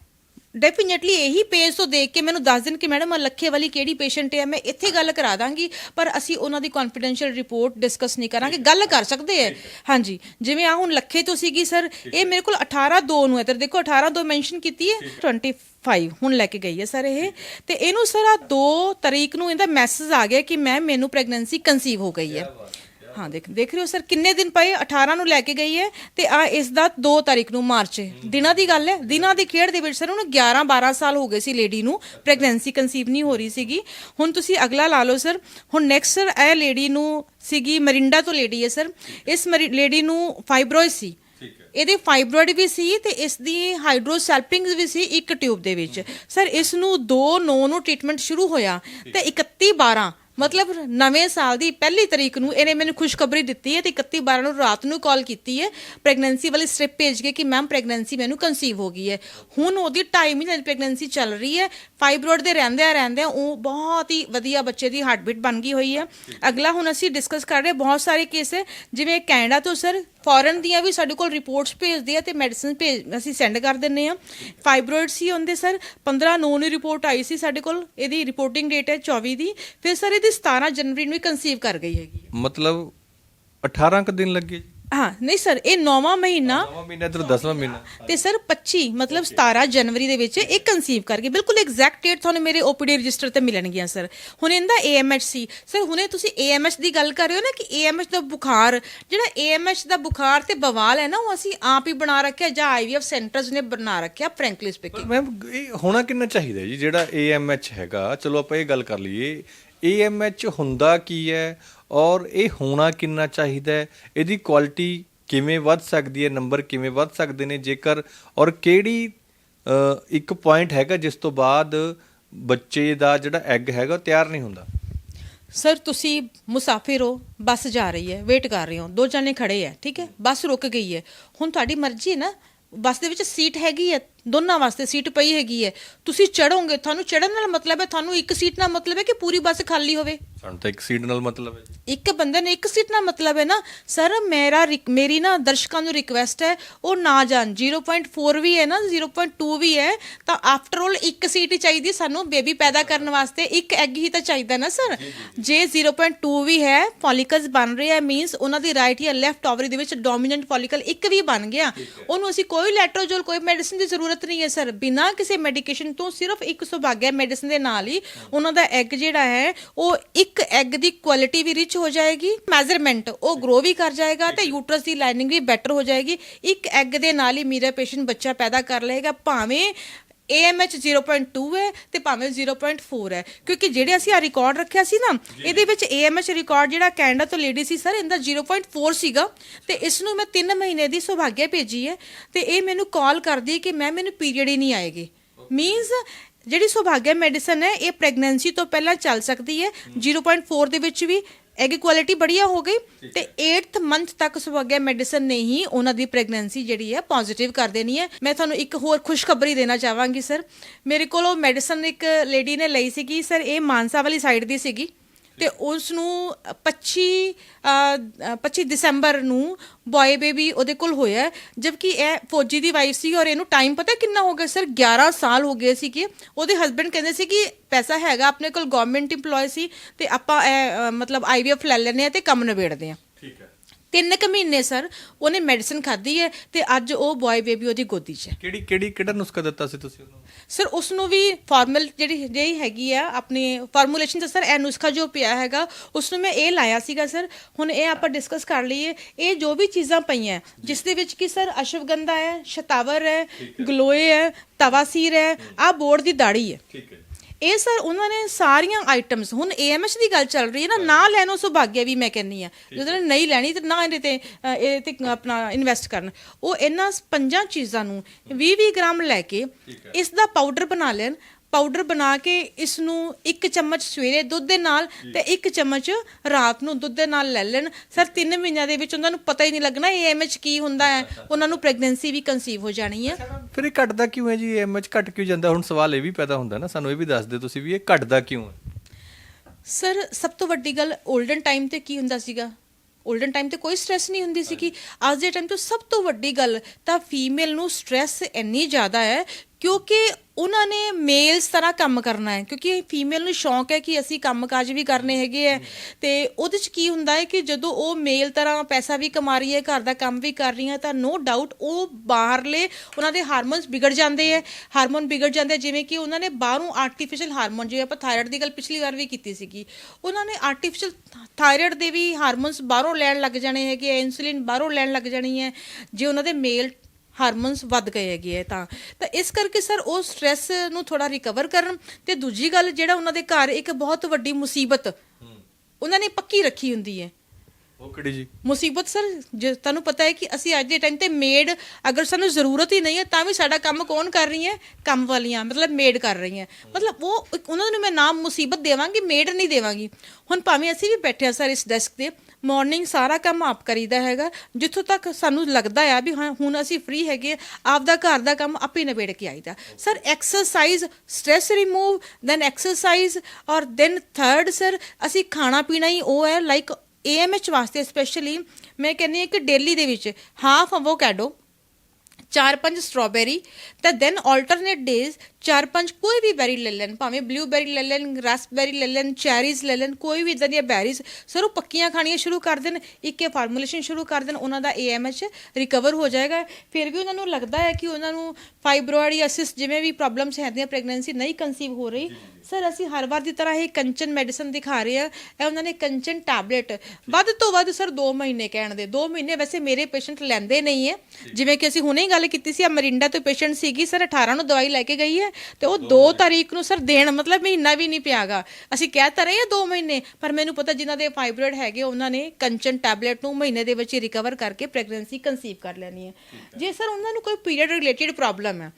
ਡੈਫੀਨਿਟਲੀ ਇਹੀ ਪੇਜ ਤੋਂ ਦੇਖ ਕੇ ਮੈਨੂੰ ਦੱਸ ਦੇਣ ਕਿ ਮੈਡਮ ਲੱਖੇ ਵਾਲੀ ਕਿਹੜੀ ਪੇਸ਼ੈਂਟ ਹੈ ਮੈਂ ਇੱਥੇ ਗੱਲ ਕਰਾ ਦਾਂਗੀ ਪਰ ਅਸੀਂ ਉਹਨਾਂ ਦੀ ਕੌਨਫੀਡੈਂਸ਼ੀਅਲ ਰਿਪੋਰਟ ਡਿਸਕਸ ਨਹੀਂ ਕਰਾਂਗੇ ਗੱਲ ਕਰ ਸਕਦੇ ਹੈ। ਹਾਂਜੀ ਜਿਵੇਂ ਆ ਹੁਣ ਲੱਖੇ ਤੋਂ ਸੀਗੀ ਸਰ ਇਹ ਮੇਰੇ ਕੋਲ 18 2 ਨੂੰ ਹੈ ਤੇ ਦੇਖੋ 18 2 ਮੈਂਸ਼ਨ ਕੀਤੀ ਹੈ 25 ਹੁਣ ਲੈ ਕੇ ਗਈ ਹੈ ਸਰ ਇਹ। ਤੇ ਇਹਨੂੰ ਸਰ ਆ 2 ਤਰੀਕ ਨੂੰ ਇਹਦਾ ਮੈਸੇਜ ਆ ਗਿਆ ਕਿ ਮੈਂ ਮੈਨੂੰ ਪ੍ਰੈਗਨੈਂਸੀ ਕਨਸੀਵ ਹੋ ਗਈ ਹੈ। ਹਾਂ ਦੇਖ ਦੇਖ ਰਹੇ ਹੋ ਸਰ ਕਿੰਨੇ ਦਿਨ ਪਏ 18 ਨੂੰ ਲੈ ਕੇ ਗਈ ਹੈ ਤੇ ਆ ਇਸ ਦਾ 2 ਤਾਰੀਖ ਨੂੰ ਮਾਰਚ ਹੈ। ਦਿਨਾਂ ਦੀ ਗੱਲ ਹੈ ਦਿਨਾਂ ਦੀ ਖੇਡ ਦੇ ਵਿੱਚ ਸਰ ਉਹਨੂੰ 11 12 ਸਾਲ ਹੋ ਗਏ ਸੀ ਲੇਡੀ ਨੂੰ ਪ੍ਰੈਗਨੈਂਸੀ ਕਨਸੀਵ ਨਹੀਂ ਹੋ ਰਹੀ ਸੀਗੀ। ਹੁਣ ਤੁਸੀਂ ਅਗਲਾ ਲਾ ਲਓ ਸਰ ਹੁਣ ਨੈਕਸਟ ਸਰ ਇਹ ਲੇਡੀ ਨੂੰ ਸੀਗੀ ਮਰਿੰਡਾ ਤੋਂ ਲੇਡੀ ਹੈ ਸਰ। ਇਸ ਲੇਡੀ ਨੂੰ ਫਾਈਬਰੋਇਡ ਸੀ। ਇਹਦੇ ਫਾਈਬਰੋਇਡ ਵੀ ਸੀ ਤੇ ਇਸ ਦੀ ਹਾਈਡਰੋਸੈਲਪਿੰਗਸ ਵੀ ਸੀ ਇੱਕ ਟਿਊਬ ਦੇ ਵਿੱਚ। ਸਰ ਇਸ ਨੂੰ 2 9 ਨੂੰ ਟ੍ਰੀਟਮੈਂਟ ਸ਼ੁਰੂ ਹੋਇਆ ਤੇ 31 12 ਮਤਲਬ ਨਵੇਂ ਸਾਲ ਦੀ ਪਹਿਲੀ ਤਰੀਕ ਨੂੰ ਇਹਨੇ ਮੈਨੂੰ ਖੁਸ਼ਖਬਰੀ ਦਿੱਤੀ ਹੈ ਤੇ 31 12 ਨੂੰ ਰਾਤ ਨੂੰ ਕਾਲ ਕੀਤੀ ਹੈ ਪ੍ਰੈਗਨੈਂਸੀ ਵਾਲੀ ਸਟ੍ਰਿਪ ਭੇਜ ਕੇ ਕਿ ਮੈਮ ਪ੍ਰੈਗਨੈਂਸੀ ਮੈਨੂੰ ਕਨਸੀਵ ਹੋ ਗਈ ਹੈ। ਹੁਣ ਉਹਦੀ 2.5 ਮਹੀਨੇ ਦੀ ਪ੍ਰੈਗਨੈਂਸੀ ਚੱਲ ਰਹੀ ਹੈ। ਫਾਈਬਰੋਇਡ ਦੇ ਰਹਿੰਦਿਆਂ ਰਹਿੰਦਿਆਂ ਉਹ ਬਹੁਤ ਹੀ ਵਧੀਆ ਬੱਚੇ ਦੀ ਹਾਰਟਬੀਟ ਬਣ ਗਈ ਹੋਈ ਹੈ। ਅਗਲਾ ਹੁਣ ਅਸੀਂ ਡਿਸਕਸ ਕਰ ਰਹੇ ਬਹੁਤ ਸਾਰੇ ਕੇਸ ਹੈ, ਜਿਵੇਂ ਕੈਨੇਡਾ ਤੋਂ ਸਰ ਫੋਰਨ ਦੀਆਂ ਵੀ ਸਾਡੇ ਕੋਲ ਰਿਪੋਰਟਸ ਭੇਜਦੇ ਆ ਤੇ ਮੈਡੀਸਿਨ ਭੇਜ, ਅਸੀਂ ਸੈਂਡ ਕਰ ਦਿੰਨੇ ਆ। ਫਾਈਬਰੋਇਡ ਸੀ ਹੁੰਦੇ ਸਰ 15 9 ਨੂੰ ਰਿਪੋਰਟ ਆਈ ਸੀ ਸਾਡੇ ਕੋਲ। ਇਹਦੀ ਰਿਪੋਰਟਿੰਗ ਡੇਟ ਹੈ 24 ਦੀ। ਫਿਰ ਸਰ ਇਹਦੀ 17 ਜਨਵਰੀ ਨੂੰ ਹੀ ਕਨਸੀਵ ਕਰ ਗਈ ਹੈਗੀ। ਮਤਲਬ 18 ਕੁ ਦਿਨ ਲੱਗੇ ਜੀ। ਹਾਂ ਨਹੀਂ ਸਰ ਇਹ 9ਵਾਂ ਮਹੀਨਾ ਨਵਾਂ ਮਹੀਨਾ ਤੇ 10ਵਾਂ ਮਹੀਨਾ ਤੇ ਸਰ 25 ਮਤਲਬ 17 ਜਨਵਰੀ ਦੇ ਵਿੱਚ ਇਹ ਕਨਸੀਵ ਕਰ ਗਈ ਬਿਲਕੁਲ ਐਗਜ਼ੈਕਟ ਡੇਟ ਤੁਹਾਨੂੰ ਮੇਰੇ ਓਪੀਡੀ ਰਜਿਸਟਰ ਤੇ ਮਿਲਣਗੀਆਂ ਸਰ ਹੁਣ ਇਹਦਾ ਏਐਮਐਚ ਸੀ ਸਰ ਹੁਣੇ ਤੁਸੀਂ ਏਐਮਐਚ ਦੀ ਗੱਲ ਕਰ ਰਹੇ ਹੋ ਨਾ ਕਿ ਏਐਮਐਚ ਦਾ ਬੁਖਾਰ ਜਿਹੜਾ ਏਐਮਐਚ ਦਾ ਬੁਖਾਰ ਤੇ ਬਵਾਲ ਹੈ ਨਾ ਉਹ ਅਸੀਂ ਆਪ ਹੀ ਬਣਾ ਰੱਖਿਆ ਜਾਂ ਆਈਵੀਐਫ ਸੈਂਟਰਸ ਨੇ ਬਣਾ ਰੱਖਿਆ ਫ੍ਰੈਂਕਲੀ ਸਪੀਕਿੰਗ ਮੈਮ ਇਹ ਹੋਣਾ ਕਿੰਨਾ ਚਾਹੀਦਾ ਜੀ ਜਿਹੜਾ AMH ਹੈਗਾ ਚਲੋ ਆਪਾਂ ਇਹ ਗੱਲ ਕਰ ਲਈਏ AMH ਹੁੰਦਾ ਕੀ ਹੈ ਔਰ ਇਹ ਹੋਣਾ ਕਿੰਨਾ ਚਾਹੀਦਾ ਹੈ? ਇਹਦੀ ਕੁਆਲਿਟੀ ਕਿਵੇਂ ਵੱਧ ਸਕਦੀ ਹੈ? ਨੰਬਰ ਕਿਵੇਂ ਵੱਧ ਸਕਦੇ ਨੇ? ਜੇਕਰ ਔਰ ਕਿਹੜੀ ਇੱਕ ਪੁਆਇੰਟ ਹੈਗਾ ਜਿਸ ਤੋਂ ਬਾਅਦ ਬੱਚੇ ਦਾ ਜਿਹੜਾ ਐਗ ਹੈਗਾ ਉਹ ਤਿਆਰ ਨਹੀਂ ਹੁੰਦਾ? ਸਰ ਤੁਸੀਂ ਮੁਸਾਫਿਰ ਹੋ, ਬੱਸ ਜਾ ਰਹੀ ਹੈ ਵੇਟ ਕਰ ਰਹੇ ਹੋ, ਦੋ ਜਣੇ ਖੜੇ ਹੈ, ਠੀਕ ਹੈ? ਬੱਸ ਰੁਕ ਗਈ ਹੈ। ਹੁਣ ਤੁਹਾਡੀ ਮਰਜ਼ੀ ਹੈ ਨਾ, ਬੱਸ ਦੇ ਵਿੱਚ ਸੀਟ ਹੈਗੀ ਹੈ ਦੋਨਾਂ ਵਾਸਤੇ ਸੀਟ ਪਈ ਹੈਗੀ ਹੈ। ਤੁਸੀਂ ਚੜੋਗੇ ਤੁਹਾਨੂੰ ਚੜਨ ਨਾਲ ਮਤਲਬ ਹੈ ਤੁਹਾਨੂੰ ਇੱਕ ਸੀਟ ਨਾਲ ਮਤਲਬ ਹੈ ਕਿ ਪੂਰੀ ਬੱਸ ਖਾਲੀ ਹੋਵੇ? ਸਾਨੂੰ ਤਾਂ ਇੱਕ ਸੀਟ ਨਾਲ ਮਤਲਬ ਹੈ ਇੱਕ ਬੰਦੇ ਨੇ ਇੱਕ ਸੀਟ ਨਾਲ ਮਤਲਬ ਹੈ ਨਾ ਸਰ ਮੇਰਾ ਰਿਕ- ਮੇਰੀ ਨਾ ਦਰਸ਼ਕਾਂ ਨੂੰ ਰਿਕਵੈਸਟ ਹੈ ਉਹ ਨਾ ਜਾਣ। 0.4 ਵੀ ਹੈ ਨਾ 0.2 ਵੀ ਹੈ ਤਾਂ ਆਫਟਰ ਆਲ ਇੱਕ ਸੀਟ ਹੀ ਚਾਹੀਦੀ ਸਾਨੂੰ ਬੇਬੀ ਪੈਦਾ ਕਰਨ ਵਾਸਤੇ। ਇੱਕ ਐਗ ਹੀ ਤਾਂ ਚਾਹੀਦਾ ਨਾ ਸਰ? ਜੇ 0.2 ਵੀ ਹੈ ਫੋਲਿਕਲਸ ਬਣ ਰਹੇ ਹੈ ਮੀਨਸ ਉਹਨਾਂ ਦੀ ਰਾਈਟ ਜਾਂ ਲੈਫਟ ਓਵਰੀ ਦੇ ਵਿੱਚ ਡੋਮੀਨੈਂਟ ਫੋਲਿਕਲ ਇੱਕ ਵੀ ਬਣ ਗਿਆ ਉਹਨੂੰ ਅਸੀਂ ਕੋਈ ਲੈਟਰੋਜੋਲ ਕੋਈ ਮੈਡੀਸਿਨ ਦੀ ਜ਼ਰੂਰਤ ਨਹੀਂ ਹੈ, ਸਰ। ਬਿਨਾਂ ਕਿਸੇ ਮੈਡੀਕੇਸ਼ਨ ਤੋਂ ਸਿਰਫ ਇੱਕ ਸੁਭਾਗਿਆ ਮੈਡੀਸਨ ਦੇ ਨਾਲ ਹੀ ਉਹਨਾਂ ਦਾ ਐਗ ਜਿਹੜਾ ਹੈ, ਉਹ ਇੱਕ ਐਗ ਦੀ ਕੁਆਲਿਟੀ ਵੀ ਰਿਚ ਹੋ ਜਾਏਗੀ ਮੈਜ਼ਰਮੈਂਟ ਉਹ ਗਰੋ ਵੀ ਕਰ ਜਾਏਗਾ ਤੇ ਯੂਟਰਸ ਦੀ ਲਾਈਨਿੰਗ ਵੀ ਬੈਟਰ ਹੋ ਜਾਏਗੀ। ਇੱਕ ਐਗ ਦੇ ਨਾਲ ਹੀ ਮੇਰਾ ਪੇਸ਼ੈਂਟ ਬੱਚਾ ਪੈਦਾ ਕਰ ਲਏਗਾ, ਭਾਵੇਂ AMH 0.2 ਹੈ ਤੇ ਭਾਵੇਂ 0.4 ਹੈ। ਕਿਉਂਕਿ ਜਿਹੜੇ ਅਸੀਂ ਆ ਰਿਕਾਰਡ ਰੱਖਿਆ ਸੀ ਨਾ ਇਹਦੇ ਵਿੱਚ AMH ਰਿਕਾਰਡ ਜਿਹੜਾ ਕੈਨੇਡਾ ਤੋਂ ਲੇਡੀ ਸੀ ਸਰ ਇਹਦਾ 0.4 ਸੀਗਾ। ਤੇ ਇਸ ਨੂੰ ਮੈਂ 3 ਮਹੀਨੇ ਦੀ ਸੁਭਾਗਿਆ ਭੇਜੀ ਹੈ ਤੇ ਇਹ ਮੈਨੂੰ ਕਾਲ ਕਰਦੀ ਕਿ ਮੈਂ ਮੈਨੂੰ ਪੀਰੀਅਡ ਹੀ ਨਹੀਂ ਆਏਗੀ। ਮੀਨਸ ਜਿਹੜੀ ਸੁਭਾਗਿਆ ਮੈਡੀਸਨ ਹੈ ਇਹ ਪ੍ਰੈਗਨੈਂਸੀ ਤੋਂ ਪਹਿਲਾਂ ਚੱਲ ਸਕਦੀ ਹੈ। 0.4 ਦੇ ਵਿੱਚ ਵੀ ਐਗ ਕੁਆਲਿਟੀ ਬੜੀਆ ਹੋ ਗਈ ਤੇ 8th ਮੰਥ ਤੱਕ ਸੁਭਾਗਿਆ ਮੈਡੀਸਨ ਨੇ ਹੀ ਉਹਨਾਂ ਦੀ ਪ੍ਰੈਗਨੈਂਸੀ ਜਿਹੜੀ ਹੈ ਪੋਜ਼ਿਟਿਵ ਕਰ ਦੇਣੀ ਹੈ। ਮੈਂ ਤੁਹਾਨੂੰ ਇੱਕ ਹੋਰ ਖੁਸ਼ਖਬਰੀ ਦੇਣਾ ਚਾਹਾਂਗੀ ਸਰ ਮੇਰੇ ਕੋਲ ਉਹ ਮੈਡੀਸਨ ਇੱਕ ਲੇਡੀ ਨੇ ਲਈ ਸੀਗੀ ਸਰ ਇਹ ਮਾਨਸਾ ਵਾਲੀ ਸਾਈਡ ਦੀ ਸੀਗੀ। ਤੇ ਉਸ ਨੂੰ 25 ਅ, 25 ਦਸੰਬਰ ਨੂੰ ਬॉय ਬੇਬੀ ਉਹਦੇ ਕੋਲ ਹੋਇਆ। ਜਦਕਿ ਇਹ ਫੌਜੀ ਦੀ ਵਾਈਫ ਸੀ ਔਰ ਇਹਨੂੰ ਟਾਈਮ ਪਤਾ ਕਿੰਨਾ ਹੋ ਗਿਆ ਸਰ 11 ਸਾਲ ਹੋ ਗਏ ਸੀ ਕਿ ਉਹਦੇ ਹਸਬੰਡ ਕਹਿੰਦੇ ਸੀ ਕਿ ਪੈਸਾ ਹੈਗਾ ਆਪਣੇ ਕੋਲ ਗਵਰਨਮੈਂਟ EMPLOYE ਸੀ ਤੇ ਆਪਾਂ ਇਹ ਅ, ਮਤਲਬ ਆਈਵੀਐਫ ਲੈ ਲੈਨੇ ਆ ਤੇ ਕੰਮ ਨਿਬੇੜਦੇ ਆ ਠੀਕ ਹੈ। ਤਿੰਨ ਕੁ ਮਹੀਨੇ ਸਰ ਉਹਨੇ ਮੈਡੀਸਿਨ ਖਾਧੀ ਹੈ ਤੇ ਅੱਜ ਉਹ ਬॉय ਬੇਬੀ ਉਹਦੀ ਗੋਦੀ 'ਚ ਹੈ। ਕਿਹੜੀ ਕਿਹੜੀ ਕਿਹੜਾ ਨੁਸਖਾ ਦਿੱਤਾ ਸੀ ਤੁਸੀਂ ਉਹਨੂੰ? ਸਰ ਉਸ ਨੂੰ ਵੀ ਫਾਰਮਲ ਜਿਹੜੀ ਜਿਹੜੀ ਹੈਗੀ ਆ ਆਪਣੀ ਫਾਰਮੂਲੇਸ਼ਨ ਤੇ ਸਰ ਇਹ ਨੁਸਖਾ ਜੋ ਪਿਆ ਹੈਗਾ ਉਸ ਨੂੰ ਮੈਂ ਇਹ ਲਾਇਆ ਸੀਗਾ ਸਰ। ਹੁਣ ਇਹ ਆਪਾਂ ਡਿਸਕਸ ਕਰ ਲਈਏ ਇਹ ਜੋ ਵੀ ਚੀਜ਼ਾਂ ਪਈਆਂ ਜਿਸ ਦੇ ਵਿੱਚ ਕਿ ਸਰ ਅਸ਼ਵਗੰਧਾ ਹੈ ਸ਼ਤਾਵਰ ਹੈ ਗਲੋਏ ਹੈ ਤਵਾਸੀਰ ਹੈ ਆ ਬੋਰਡ ਦੀ ਦਾੜੀ ਹੈ। ਠੀਕ ਹੈ। ਇਹ ਸਰ ਉਹਨਾਂ ਨੇ ਸਾਰੀਆਂ ਆਈਟਮਸ ਹੁਣ ਏਐਮਐਚ ਦੀ ਗੱਲ ਚੱਲ ਰਹੀ ਹੈ ਨਾ ਨਾ ਲੈਣੋ ਸੁਭਾਗਿਆ ਵੀ ਮੈਂ ਕਹਿੰਨੀ ਆ ਜਦੋਂ ਨਹੀਂ ਲੈਣੀ ਤੇ ਨਾ ਇਹਦੇ ਤੇ ਅ, ਇਹ ਤੇ ਆਪਣਾ ਇਨਵੈਸਟ ਕਰਨ। ਉਹ ਇਹਨਾਂ ਪੰਜਾਂ ਚੀਜ਼ਾਂ ਨੂੰ 20 20 ਗ੍ਰਾਮ ਲੈ ਕੇ ਇਸ ਦਾ ਪਾਊਡਰ ਬਣਾ ਲੈਣ। ਪਾਊਡਰ ਬਣਾ ਕੇ ਇਸ ਨੂੰ ਇੱਕ ਚਮਚ ਸਵੇਰੇ ਦੁੱਧ ਦੇ ਨਾਲ ਤੇ ਇੱਕ ਚਮਚ ਰਾਤ ਨੂੰ ਦੁੱਧ ਦੇ ਨਾਲ ਲੈ ਲੈਣ। ਸਰ 3 ਮਹੀਨਿਆਂ ਦੇ ਵਿੱਚ ਉਹਨਾਂ ਨੂੰ ਪਤਾ ਹੀ ਨਹੀਂ ਲੱਗਣਾ ਏਐਮਐਚ ਕੀ ਹੁੰਦਾ ਹੈ। ਉਹਨਾਂ ਨੂੰ ਪ੍ਰੈਗਨੈਂਸੀ ਵੀ ਕਨਸੀਵ ਹੋ ਜਾਣੀ ਹੈ। ਫਿਰ ਇਹ ਘਟਦਾ ਕਿਉਂ ਹੈ ਜੀ? ਐਮਐਚ ਘਟ ਕਿਉਂ ਜਾਂਦਾ? ਹੁਣ ਸਵਾਲ ਇਹ ਵੀ ਪੈਦਾ ਹੁੰਦਾ ਨਾ। ਸਾਨੂੰ ਇਹ ਵੀ ਦੱਸ ਦਿਓ ਤੁਸੀਂ ਵੀ ਇਹ ਘਟਦਾ ਕਿਉਂ ਹੈ? ਸਰ ਸਭ ਤੋਂ ਵੱਡੀ ਗੱਲ 올ਡਨ ਟਾਈਮ ਤੇ ਕੀ ਹੁੰਦਾ ਸੀਗਾ? 올ਡਨ ਟਾਈਮ ਤੇ ਕੋਈ ਸਟ੍ਰੈਸ ਨਹੀਂ ਹੁੰਦੀ ਸੀ ਕਿ ਅੱਜ ਦੇ ਟਾਈਮ ਤੋਂ ਸਭ ਤੋਂ ਵੱਡੀ ਗੱਲ ਤਾਂ ਫੀਮੇਲ ਨੂੰ ਸਟ੍ਰੈਸ ਇੰਨੀ ਜ਼ਿਆਦਾ ਹੈ ਕਿਉਂਕਿ ਉਹਨਾਂ ਨੇ ਮੇਲਸ ਤਰ੍ਹਾਂ ਕੰਮ ਕਰਨਾ ਹੈ, ਕਿਉਂਕਿ ਫੀਮੇਲ ਨੂੰ ਸ਼ੌਂਕ ਹੈ ਕਿ ਅਸੀਂ ਕੰਮਕਾਜ ਵੀ ਕਰਨੇ ਹੈਗੇ ਹੈ। ਤੇ ਉਹਦੇ ਚ ਕੀ ਹੁੰਦਾ ਹੈ ਕਿ ਜਦੋਂ ਉਹ ਮੇਲ ਤਰ੍ਹਾਂ ਪੈਸਾ ਵੀ ਕਮਾ ਰਹੀ ਹੈ, ਘਰ ਦਾ ਕੰਮ ਵੀ ਕਰ ਰਹੀ ਹੈ, ਤਾਂ ਨੋ ਡਾਊਟ ਉਹ ਬਾਹਰਲੇ ਉਹਨਾਂ ਦੇ ਹਾਰਮੋਨਸ ਵਿਗੜ ਜਾਂਦੇ ਹੈ। ਹਾਰਮੋਨ ਵਿਗੜ ਜਾਂਦੇ ਜਿਵੇਂ ਕਿ ਉਹਨਾਂ ਨੇ ਬਾਹਰੋਂ ਆਰਟੀਫੀਸ਼ੀਅਲ ਹਾਰਮੋਨ ਜਿਵੇਂ ਆਪਾਂ ਥਾਇਰਾਇਡ ਦੀ ਗੱਲ ਪਿਛਲੀ ਵਾਰ ਵੀ ਕੀਤੀ ਸੀਗੀ, ਉਹਨਾਂ ਨੇ ਆਰਟੀਫੀਸ਼ੀਅਲ ਥਾਇਰਾਇਡ ਦੇ ਵੀ ਹਾਰਮੋਨਸ ਬਾਹਰੋਂ ਲੈਣ ਲੱਗ ਜਾਣੇ ਹੈਗੇ ਆ ਇਨਸੂਲਿਨ ਬਾਹਰੋਂ ਲੈਣ ਲੱਗ ਜਾਣੀ ਹੈ। ਜੇ ਉਹਨਾਂ ਦੇ ਮੇਲ ਹਾਰਮੋਨਸ ਵੱਧ ਗਏ ਹੈਗੇ ਆ ਤਾਂ। ਤਾਂ ਇਸ ਕਰਕੇ ਸਰ ਉਹ ਸਟ੍ਰੈਸ ਨੂੰ ਥੋੜਾ ਰਿਕਵਰ ਕਰਨ ਤੇ ਦੂਜੀ ਗੱਲ ਜਿਹੜਾ ਉਹਨਾਂ ਦੇ ਘਰ ਇੱਕ ਬਹੁਤ ਵੱਡੀ ਮੁਸੀਬਤ ਉਹਨਾਂ ਨੇ ਪੱਕੀ ਰੱਖੀ ਹੁੰਦੀ ਹੈ। ਉਹ ਕਿਹੜੀ ਜੀ? ਮੁਸੀਬਤ ਸਰ ਜੇ ਤੁਹਾਨੂੰ ਪਤਾ ਹੈ ਕਿ ਅਸੀਂ ਅੱਜ ਦੇ ਟਾਈਮ ਤੇ ਮੇਡ ਅਗਰ ਸਾਨੂੰ ਜ਼ਰੂਰਤ ਹੀ ਨਹੀਂ ਹੈ ਤਾਂ ਵੀ ਸਾਡਾ ਕੰਮ ਕੌਣ ਕਰ ਰਹੀ ਹੈ? ਕੰਮ ਵਾਲੀਆਂ ਮਤਲਬ ਮੇਡ ਕਰ ਰਹੀਆਂ। ਮਤਲਬ ਉਹ ਉਹਨਾਂ ਨੂੰ ਮੈਂ ਨਾਮ ਮੁਸੀਬਤ ਦੇਵਾਂਗੀ ਮੇਡ ਨਹੀਂ ਦੇਵਾਂਗੀ। ਹੁਣ ਭਾਵੇਂ ਅਸੀਂ ਵੀ ਬੈਠੇ ਆ ਸਰ ਇਸ ਡੈਸਕ ਤੇ ਮਾਰਨਿੰਗ ਸਾਰਾ ਕੰਮ ਆਪ ਕਰੀਦਾ ਹੈਗਾ। ਜਿੱਥੋਂ ਤੱਕ ਸਾਨੂੰ ਲੱਗਦਾ ਆ ਵੀ ਹਾਂ, ਹੁਣ ਅਸੀਂ ਫ੍ਰੀ ਹੈਗੇ ਆਪਦਾ ਘਰ ਦਾ ਕੰਮ ਆਪੇ ਨਿਬੇੜ ਕੇ ਆਈਦਾ। Sir exercise stress remove then exercise ਔਰ ਦੈਨ ਥਰਡ ਸਰ ਅਸੀਂ ਖਾਣਾ ਪੀਣਾ ਹੀ ਉਹ ਹੈ ਲਾਈਕ ਏਐਮਐਚ ਵਾਸਤੇ ਸਪੈਸ਼ਲੀ ਮੈਂ ਕਹਿੰਦੀ ਹਾਂ ਕਿ ਡੇਲੀ ਦੇ ਵਿੱਚ ਹਾਫ ਅਵੋਕੈਡੋ ਚਾਰ ਪੰਜ ਸਟ੍ਰਾਬੇਰੀ ਤਾਂ ਦੈਨ ਆਲਟਰਨੇਟ ਡੇਜ਼ ਚਾਰ ਪੰਜ ਕੋਈ ਵੀ ਬੈਰੀ ਲੈ ਲੈਣ, ਭਾਵੇਂ ਬਲੂਬੈਰੀ ਲੈ ਲੈਣ ਰਸਬੈਰੀ ਲੈ ਲੈਣ ਚੈਰੀਜ਼ ਲੈ ਲੈਣ, ਕੋਈ ਵੀ ਇਦਾਂ ਦੀਆਂ ਬੈਰੀਜ਼ ਸਰ ਉਹ ਪੱਕੀਆਂ ਖਾਣੀਆਂ ਸ਼ੁਰੂ ਕਰ ਦੇਣ, ਇੱਕ ਫਾਰਮੂਲੇਸ਼ਨ ਸ਼ੁਰੂ ਕਰ ਦੇਣ, ਉਹਨਾਂ ਦਾ ਏਐਮਐਚ ਰਿਕਵਰ ਹੋ ਜਾਏਗਾ। ਫਿਰ ਵੀ ਉਹਨਾਂ ਨੂੰ ਲੱਗਦਾ ਹੈ ਕਿ ਉਹਨਾਂ ਨੂੰ ਫਾਈਬਰੋਇਡ ਜਾਂ ਸਿਸ ਜਿਵੇਂ ਵੀ ਪ੍ਰੋਬਲਮਸ ਹੈਦੀਆਂ ਪ੍ਰੈਗਨੈਂਸੀ ਨਹੀਂ ਕਨਸੀਵ ਹੋ ਰਹੀ। ਸਰ ਅਸੀਂ ਹਰ ਵਾਰ ਦੀ ਤਰ੍ਹਾਂ ਇਹ ਕੰਚਨ ਮੈਡੀਸਨ ਦਿਖਾ ਰਹੇ ਆ ਇਹ ਉਹਨਾਂ ਨੇ ਕੰਚਨ ਟੈਬਲੇਟ ਵੱਧ ਤੋਂ ਵੱਧ ਸਰ 2 ਮਹੀਨੇ ਕਹਿਣ ਦੇ 2 ਮਹੀਨੇ ਵੈਸੇ ਮੇਰੇ ਪੇਸ਼ੈਂਟ ਲੈਂਦੇ ਨਹੀਂ ਹੈ। ਜਿਵੇਂ ਕਿ ਅਸੀਂ ਹੁਣੇ ਹੀ ਗੱਲ ਕੀਤੀ ਸੀ ਆ ਮਰਿੰਡਾ ਤੋਂ ਪੇਸ਼ੈਂਟ ਸੀਗੀ, ਸਰ 18 ਨੂੰ ਦਵਾਈ ਲੈ ਕੇ ਗਈ ਹੈ। ਤੇ ਉਹ 2 ਤਾਰੀਖ ਨੂੰ ਸਰ ਦੇਣ ਮਤਲਬ ਮਹੀਨਾ ਵੀ ਨਹੀਂ ਪਿਆਗਾ। ਅਸੀਂ ਕਹਿ ਤਾਂ ਰਹੇ ਆ 2 ਮਹੀਨੇ ਪਰ ਮੈਨੂੰ ਪਤਾ ਜਿਨ੍ਹਾਂ ਦੇ ਫਾਈਬਰੋਇਡ ਹੈਗੇ ਉਹਨਾਂ ਨੇ ਕੰਚਨ ਟੈਬਲੇਟ ਨੂੰ ਮਹੀਨੇ ਦੇ ਵਿੱਚ ਹੀ ਰਿਕਵਰ ਕਰਕੇ ਪ੍ਰੈਗਨੈਂਸੀ ਕਨਸੀਵ ਕਰ ਲੈਣੀ ਹੈ। ਜੇ ਸਰ ਉਹਨਾਂ ਨੂੰ ਕੋਈ ਪੀਰੀਅਡ ਰਿਲੇਟਡ ਪ੍ਰੋਬਲਮ ਹੈ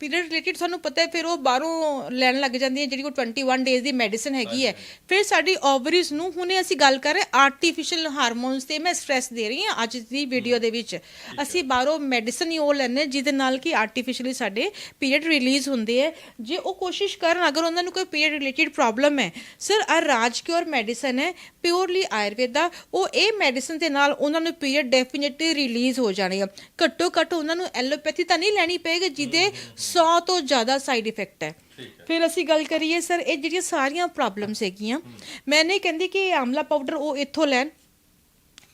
ਪੀਰੀਅਡ ਰਿਲੇਟਡ ਸਾਨੂੰ ਪਤਾ ਹੈ ਫਿਰ ਉਹ ਬਾਹਰੋਂ ਲੈਣ ਲੱਗ ਜਾਂਦੀ ਹੈ ਜਿਹੜੀ ਉਹ 21 ਡੇਜ਼ ਦੀ ਮੈਡੀਸਿਨ ਹੈਗੀ ਹੈ। ਫਿਰ ਸਾਡੀ ਓਵਰੀਜ਼ ਨੂੰ ਹੁਣੇ ਅਸੀਂ ਗੱਲ ਕਰ ਰਹੇ ਆਰਟੀਫੀਸ਼ੀਅਲ ਹਾਰਮੋਨਸ ਤੇ ਮੈਂ ਸਟ੍ਰੈਸ ਦੇ ਰਹੀ ਹਾਂ ਅੱਜ ਦੀ ਵੀਡੀਓ ਦੇ ਵਿੱਚ। ਅਸੀਂ ਬਾਹਰੋਂ ਮੈਡੀਸਿਨ ਹੀ ਉਹ ਲੈਣੇ ਜਿਹਦੇ ਨਾਲ ਕਿ ਆਰਟੀਫੀਸ਼ੀਅਲੀ ਸਾਡੇ ਪੀਰੀਅਡ ਰਿਲੀਜ਼ ਹੁੰਦੇ ਹੈ ਜੇ ਉਹ ਕੋਸ਼ਿਸ਼ ਕਰਨ ਅਗਰ ਉਹਨਾਂ ਨੂੰ ਕੋਈ ਪੀਰੀਅਡ ਰਿਲੇਟਡ ਪ੍ਰੋਬਲਮ ਹੈ ਸਰ ਆ ਰਾਜਕਿਓਰ ਮੈਡੀਸਨ ਹੈ ਪਿਓਰਲੀ ਆਯੁਰਵੇਦਾ ਉਹ ਇਹ ਮੈਡੀਸਨ ਦੇ ਨਾਲ ਉਹਨਾਂ ਨੂੰ ਪੀਰੀਅਡ ਡੈਫੀਨਿਟਲੀ ਰਿਲੀਜ਼ ਹੋ ਜਾਣੇ ਆ। ਘੱਟੋ ਘੱਟ ਉਹਨਾਂ ਨੂੰ ਐਲੋਪੈਥੀ ਤਾਂ ਨਹੀਂ ਲੈਣੀ ਪਏਗੀ ਜਿਹਦੇ 100 ਤੋਂ ਜ਼ਿਆਦਾ ਸਾਈਡ ਇਫੈਕਟ ਹੈ। ਫਿਰ ਅਸੀਂ ਗੱਲ ਕਰੀਏ ਸਰ ਇਹ ਜਿਹੜੀਆਂ ਸਾਰੀਆਂ ਪ੍ਰੋਬਲਮਸ ਹੈਗੀਆਂ ਮੈਂ ਨਹੀਂ ਕਹਿੰਦੀ ਕਿ ਆਮਲਾ ਪਾਊਡਰ ਉਹ ਇੱਥੋਂ ਲੈਣ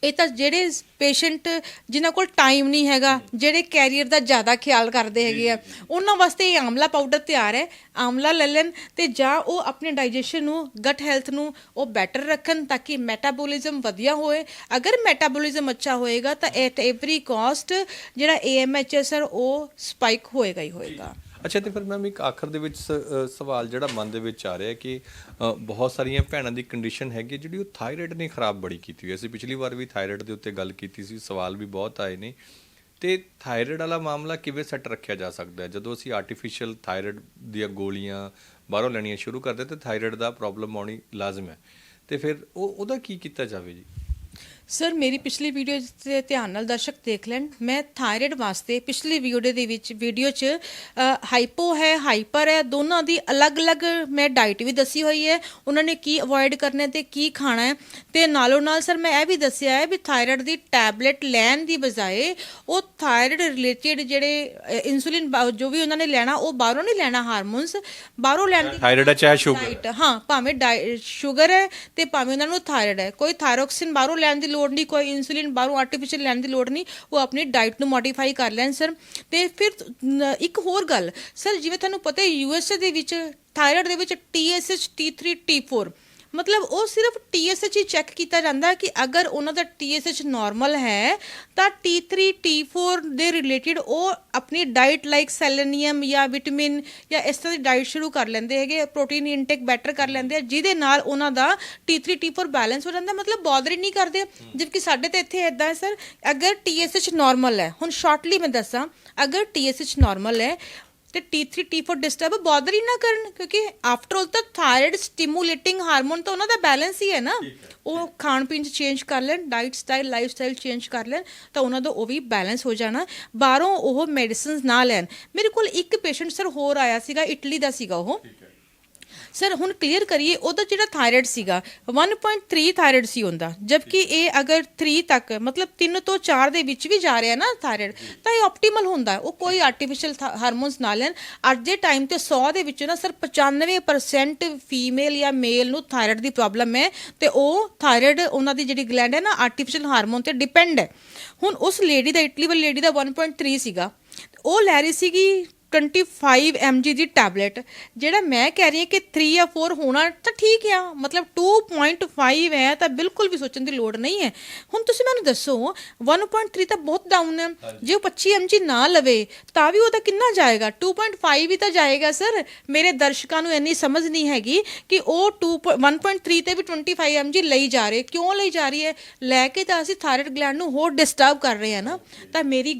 ਇਹ ਤਾਂ ਜਿਹੜੇ ਪੇਸ਼ੈਂਟ ਜਿਨ੍ਹਾਂ ਕੋਲ ਟਾਈਮ ਨਹੀਂ ਹੈਗਾ ਜਿਹੜੇ ਕੈਰੀਅਰ ਦਾ ਜ਼ਿਆਦਾ ਖਿਆਲ ਕਰਦੇ ਹੈਗੇ ਆ ਉਹਨਾਂ ਵਾਸਤੇ ਇਹ ਆਮਲਾ ਪਾਊਡਰ ਤਿਆਰ ਹੈ ਆਮਲਾ ਲੈ ਲੈਣ ਤੇ ਜਾਂ ਉਹ ਆਪਣੇ ਡਾਈਜੈਸ਼ਨ ਨੂੰ ਗਟ ਹੈਲਥ ਨੂੰ ਉਹ ਬੈਟਰ ਰੱਖਣ ਤਾਂ ਕਿ ਮੈਟਾਬੋਲਿਜ਼ਮ ਵਧੀਆ ਹੋਏ। ਅਗਰ ਮੈਟਾਬੋਲਿਜ਼ਮ ਅੱਛਾ ਹੋਏਗਾ ਤਾਂ ਐਟ ਏਵਰੀ ਕਾਸਟ ਜਿਹੜਾ ਏਐਮਐਚ ਹੈ ਸਰ ਉਹ ਸਪਾਈਕ ਹੋਏਗਾ ਹੀ ਹੋਏਗਾ। ਅੱਛਾ, ਤੇ ਫਿਰ ਮੈਮ ਇੱਕ ਆਖਰ ਦੇ ਵਿੱਚ ਸਵਾਲ ਜਿਹੜਾ ਮਨ ਦੇ ਵਿੱਚ ਆ ਰਿਹਾ ਕਿ ਬਹੁਤ ਸਾਰੀਆਂ ਭੈਣਾਂ ਦੀ ਕੰਡੀਸ਼ਨ ਹੈਗੀ ਹੈ ਜਿਹੜੀ ਉਹ ਥਾਇਰਾਇਡ ਨੇ ਖਰਾਬ ਬੜੀ ਕੀਤੀ ਹੋਈ ਅਸੀਂ ਪਿਛਲੀ ਵਾਰ ਵੀ ਥਾਇਰਾਇਡ ਦੇ ਉੱਤੇ ਗੱਲ ਕੀਤੀ ਸੀ, ਸਵਾਲ ਵੀ ਬਹੁਤ ਆਏ ਨੇ। ਤੇ ਥਾਇਰਾਇਡ ਵਾਲਾ ਮਾਮਲਾ ਕਿਵੇਂ ਸੈੱਟ ਰੱਖਿਆ ਜਾ ਸਕਦਾ ਹੈ? ਜਦੋਂ ਅਸੀਂ ਆਰਟੀਫੀਸ਼ੀਅਲ ਥਾਇਰਾਇਡ ਦੀਆਂ ਗੋਲੀਆਂ ਬਾਹਰੋਂ ਲੈਣੀਆਂ ਸ਼ੁਰੂ ਕਰਦੇ ਤੇ ਥਾਇਰਾਇਡ ਦਾ ਪ੍ਰੋਬਲਮ ਆਉਣੀ ਲਾਜ਼ਮ ਹੈ। ਤੇ ਫਿਰ ਉਹ, ਉਹਦਾ ਕੀ ਕੀਤਾ ਜਾਵੇ ਜੀ? ਸਰ ਮੇਰੀ ਪਿਛਲੀ ਵੀਡੀਓ ਤੇ ਧਿਆਨ ਨਾਲ ਦਰਸ਼ਕ ਦੇਖ ਲੈਣ। ਮੈਂ ਥਾਇਰਾਇਡ ਵਾਸਤੇ ਪਿਛਲੀ ਵੀਡੀਓ ਦੇ ਵਿੱਚ ਵੀਡੀਓ 'ਚ ਹਾਈਪੋ ਹੈ ਹਾਈਪਰ ਹੈ ਦੋਨਾਂ ਦੀ ਅਲੱਗ-ਅਲੱਗ ਮੈਂ ਡਾਈਟ ਵੀ ਦੱਸੀ ਹੋਈ ਹੈ। ਉਹਨਾਂ ਨੇ ਕੀ ਅਵੋਇਡ ਕਰਨਾ ਤੇ ਕੀ ਖਾਣਾ ਹੈ। ਤੇ ਨਾਲੋਂ ਨਾਲ ਸਰ ਮੈਂ ਇਹ ਵੀ ਦੱਸਿਆ ਹੈ ਵੀ ਥਾਇਰਾਇਡ ਦੀ ਟੈਬਲੇਟ ਲੈਣ ਦੀ ਬਜਾਏ ਉਹ ਥਾਇਰਾਇਡ ਰਿਲੇਟਡ ਜਿਹੜੇ ਇਨਸੂਲਿਨ ਜੋ ਵੀ ਉਹਨਾਂ ਨੇ ਲੈਣਾ ਉਹ ਬਾਹਰੋਂ ਨਹੀਂ ਲੈਣਾ ਹਾਰਮੋਨਸ ਬਾਹਰੋਂ ਲੈਣ ਦੀ ਥਾਇਰਾਇਡ ਹੈ ਚਾਹੇ ਸ਼ੂਗਰ ਹਾਂ। ਭਾਵੇਂ ਸ਼ੂਗਰ ਹੈ ਤੇ ਭਾਵੇਂ ਉਹਨਾਂ ਨੂੰ ਥਾਇਰਾਇਡ ਹੈ। ਕੋਈ ਥਾਇਰੋਕਸਿਨ ਬਾਹਰੋਂ ਲੈਣ ਦੀ ਲੋੜ ਨਹੀਂ, ਕੋਈ ਇਨਸੂਲਿਨ ਬਾਹਰੋਂ ਆਰਟੀਫੀਸ਼ੀਅਲ ਲੈਣ ਦੀ ਲੋੜ ਨਹੀਂ, ਉਹ ਆਪਣੀ ਡਾਈਟ ਨੂੰ ਮੋਡੀਫਾਈ ਕਰ ਲੈਣ ਸਰ ਤੇ ਫਿਰ ਇੱਕ ਹੋਰ ਗੱਲ। ਸਰ ਜਿਵੇਂ ਤੁਹਾਨੂੰ ਪਤਾ ਹੈ ਯੂਐਸਏ ਦੇ ਵਿੱਚ ਥਾਇਰਾਇਡ ਦੇ ਵਿੱਚ TSH T3 T4 ਮਤਲਬ ਉਹ ਸਿਰਫ TSH ਹੀ ਚੈੱਕ ਕੀਤਾ ਜਾਂਦਾ ਹੈ ਕਿ ਅਗਰ ਉਹਨਾਂ ਦਾ TSH ਨਾਰਮਲ ਹੈ, ਤਾਂ T3 T4 ਦੇ ਰਿਲੇਟਡ ਉਹ ਆਪਣੀ ਡਾਈਟ ਲਾਈਕ ਸੈਲੇਨੀਅਮ ਜਾਂ ਵਿਟਾਮਿਨ ਜਾਂ ਇਸ ਤਰ੍ਹਾਂ ਦੀ ਡਾਈਟ ਸ਼ੁਰੂ ਕਰ ਲੈਂਦੇ ਹੈਗੇ ਪ੍ਰੋਟੀਨ ਇਨਟੇਕ ਬੈਟਰ ਕਰ ਲੈਂਦੇ ਆ, ਜਿਹਦੇ ਨਾਲ ਉਹਨਾਂ ਦਾ T3 T4 ਬੈਲੈਂਸ ਹੋ ਜਾਂਦਾ, ਮਤਲਬ ਬੌਦਰ ਨਹੀਂ ਕਰਦੇ ਜਦਕਿ ਸਾਡੇ ਤੇ ਇੱਥੇ ਇਦਾਂ ਹੈ ਸਰ ਅਗਰ TSH ਨਾਰਮਲ ਹੈ, ਹੁਣ ਸ਼ਾਰਟਲੀ ਮੈਂ ਦੱਸਾਂ, ਅਗਰ TSH ਨਾਰਮਲ ਹੈ ਤੇ T3 T4 ਡਿਸਟਰਬ ਬਾਦਰ ਹੀ ਨਾ ਕਰਨ ਕਿਉਂਕਿ ਆਫਟਰ ਆਲ ਤਾਂ ਥਾਇਰਾਇਡ ਸਟਿਮੂਲੇਟਿੰਗ ਹਾਰਮੋਨ ਤਾਂ ਉਹਨਾਂ ਦਾ ਬੈਲੈਂਸ ਹੀ ਹੈ ਨਾ। ਉਹ ਖਾਣ ਪੀਣ ਚ ਚੇਂਜ ਕਰ ਲੈਣ diet style life style change ਕਰ ਲੈਣ ਤਾਂ ਉਹਨਾਂ ਦਾ ਉਹ ਵੀ ਬੈਲੈਂਸ ਹੋ ਜਾਣਾ। ਬਾਹਰੋਂ ਉਹ ਮੈਡੀਸਿਨਸ ਨਾ ਲੈਣ। ਮੇਰੇ ਕੋਲ ਇੱਕ ਪੇਸ਼ੈਂਟ ਸਰ ਹੋਰ ਆਇਆ ਸੀਗਾ ਇਟਲੀ ਦਾ ਸੀਗਾ ਉਹ। ਸਰ ਹੁਣ ਕਲੀਅਰ ਕਰੀਏ ਉਹਦਾ ਜਿਹੜਾ ਥਾਇਰਾਇਡ ਸੀਗਾ 1.3 ਥਾਇਰਾਇਡ ਸੀ ਹੁੰਦਾ ਜਦਕਿ ਇਹ ਅਗਰ 3 ਤੱਕ ਮਤਲਬ 3 ਤੋਂ 4 ਦੇ ਵਿੱਚ ਵੀ ਜਾ ਰਿਹਾ ਨਾ ਥਾਇਰਾਇਡ ਤਾਂ ਇਹ ਆਪਟੀਮਲ ਹੁੰਦਾ। ਉਹ ਕੋਈ ਆਰਟੀਫੀਸ਼ੀਅਲ ਹਾਰਮੋਨਸ ਨਾ ਲੈਣ। ਅੱਜ ਦੇ ਟਾਈਮ ਤੇ 100 ਦੇ ਵਿੱਚੋਂ ਨਾ ਸਰ 95% ਫੀਮੇਲ ਜਾਂ ਮੇਲ ਨੂੰ ਥਾਇਰਾਇਡ ਦੀ ਪ੍ਰੋਬਲਮ ਹੈ ਤੇ ਉਹ ਥਾਇਰਾਇਡ ਉਹਨਾਂ ਦੀ ਜਿਹੜੀ ਗਲੈਂਡ ਹੈ ਨਾ ਆਰਟੀਫੀਸ਼ੀਅਲ ਹਾਰਮੋਨ ਤੇ ਡਿਪੈਂਡ ਹੈ। ਹੁਣ ਉਸ ਲੇਡੀ ਦਾ ਇਟਲੀ ਵਾਲੀ ਲੇਡੀ ਦਾ 1.3 ਸੀਗਾ। ਉਹ ਲੈ ਰਹੀ ਸੀਗੀ 25 mg ਦੀ ਟੈਬਲੇਟ ਜਿਹੜਾ ਮੈਂ ਕਹਿ ਰਹੀ ਹਾਂ ਕਿ 3 ਜਾਂ 4 ਹੋਣਾ ਤਾਂ ਠੀਕ ਆ ਮਤਲਬ 2.5 ਹੈ ਤਾਂ ਬਿਲਕੁਲ ਵੀ ਸੋਚਣ ਦੀ ਲੋੜ ਨਹੀਂ ਹੈ। ਹੁਣ ਤੁਸੀਂ ਮੈਨੂੰ ਦੱਸੋ 1.3 ਤਾਂ ਬਹੁਤ ਡਾਊਨ ਹੈ। ਜੇ ਉਹ 25 mg ਨਾ ਲਵੇ ਤਾਂ ਵੀ ਉਹਦਾ ਕਿੰਨਾ ਜਾਏਗਾ? 2.5 ਵੀ ਤਾਂ ਜਾਏਗਾ ਸਰ ਮੇਰੇ ਦਰਸ਼ਕਾਂ ਨੂੰ ਇੰਨੀ ਸਮਝ ਨਹੀਂ ਹੈਗੀ ਕਿ ਉਹ 2 1.3 ਤੇ ਵੀ 25 mg ਲਈ ਜਾ ਰਹੇ ਕਿਉਂ ਲਈ ਜਾ ਰਹੀ ਹੈ? ਲੈ ਕੇ ਤਾਂ ਅਸੀਂ ਥਾਇਰਾਇਡ ਗਲੈਂਡ ਨੂੰ ਹੋਰ ਡਿਸਟਰਬ ਕਰ ਰਹੇ ਹਾਂ ਨਾ। ਤਾਂ ਮੇਰੀ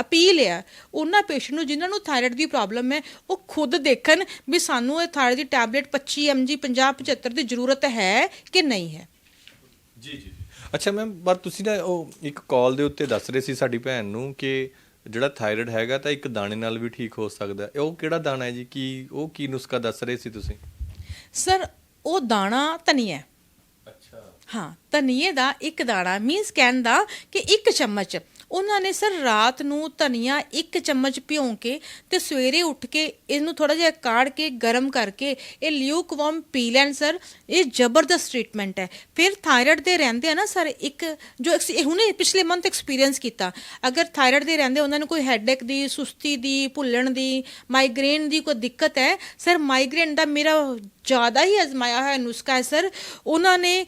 ਅਪੀਲ ਹੈ ਉਹਨਾਂ ਪੇਸ਼ੈਂਟ ਨੂੰ ਜਿਨ੍ਹਾਂ ਨੂੰ ਥਾਇਰਾਇਡ ਦੀ ਪ੍ਰੋਬਲਮ ਹੈ ਉਹ ਖੁਦ ਦੇਖਣ ਵੀ ਸਾਨੂੰ ਇਹ ਥਾਇਰਾਇਡ ਦੀ ਟੈਬਲੇਟ 25 mg 50 75 ਦੀ ਜ਼ਰੂਰਤ ਹੈ ਕਿ ਨਹੀਂ ਹੈ। ਜੀ ਜੀ। ਅੱਛਾ ਮੈਮ ਪਰ ਤੁਸੀਂ ਨਾ ਉਹ ਇੱਕ ਕਾਲ ਦੇ ਉੱਤੇ ਦੱਸ ਰਹੇ ਸੀ ਸਾਡੀ ਭੈਣ ਨੂੰ ਕਿ ਜਿਹੜਾ ਥਾਇਰਾਇਡ ਹੈਗਾ ਤਾਂ ਇੱਕ ਦਾਣੇ ਨਾਲ ਵੀ ਠੀਕ ਹੋ ਸਕਦਾ ਹੈ। ਉਹ ਕਿਹੜਾ ਦਾਣਾ ਹੈ ਜੀ? ਕੀ ਉਹ ਕੀ ਨੁਸਖਾ ਦੱਸ ਰਹੇ ਸੀ ਤੁਸੀਂ? ਸਰ ਉਹ ਦਾਣਾ ਧਨੀਆ ਹੈ। ਅੱਛਾ। ਹਾਂ ਧਨੀਏ ਦਾ ਇੱਕ ਦਾਣਾ ਮੀਨਸ ਕਹਿਣ ਦਾ ਕਿ ਇੱਕ ਚਮਚ ਉਹਨਾਂ ਨੇ ਸਰ ਰਾਤ ਨੂੰ ਧਨੀਆ ਇੱਕ ਚਮਚ ਭਿਉਂ ਕੇ ਤੇ ਸਵੇਰੇ ਉੱਠ ਕੇ ਇਹਨੂੰ ਥੋੜਾ ਜਿਹਾ ਕਾੜ ਕੇ ਗਰਮ ਕਰਕੇ ਇਹ ਲਿਊਕ ਪੀ ਲੈਣ ਸਰ, ਇਹ ਜ਼ਬਰਦਸਤ ਟ੍ਰੀਟਮੈਂਟ ਹੈ। ਫਿਰ ਥਾਇਰਾਇਡ ਦੇ ਰਹਿੰਦੇ ਆ ਨਾ ਸਰ, ਇੱਕ ਜੋ ਐਕਸ- ਹੁਣੇ ਪਿਛਲੇ ਮੰਥ ਐਕਸਪੀਰੀਅੰਸ ਕੀਤਾ। ਅਗਰ ਥਾਇਰਾਇਡ ਦੇ ਰਹਿੰਦੇ ਉਹਨਾਂ ਨੂੰ ਕੋਈ ਹੈਡੇਕ ਦੀ, ਸੁਸਤੀ ਦੀ, ਭੁੱਲਣ ਦੀ ਮਾਈਗ੍ਰੇਨ ਦੀ ਕੋਈ ਦਿੱਕਤ ਹੈ, ਸਰ ਮਾਈਗ੍ਰੇਨ ਦਾ ਮੇਰਾ ਜ਼ਿਆਦਾ ਹੀ ਅਜ਼ਮਾਇਆ ਹੋਇਆ ਨੁਸਖਾ ਹੈ ਸਰ। ਉਹਨਾਂ ਨੇ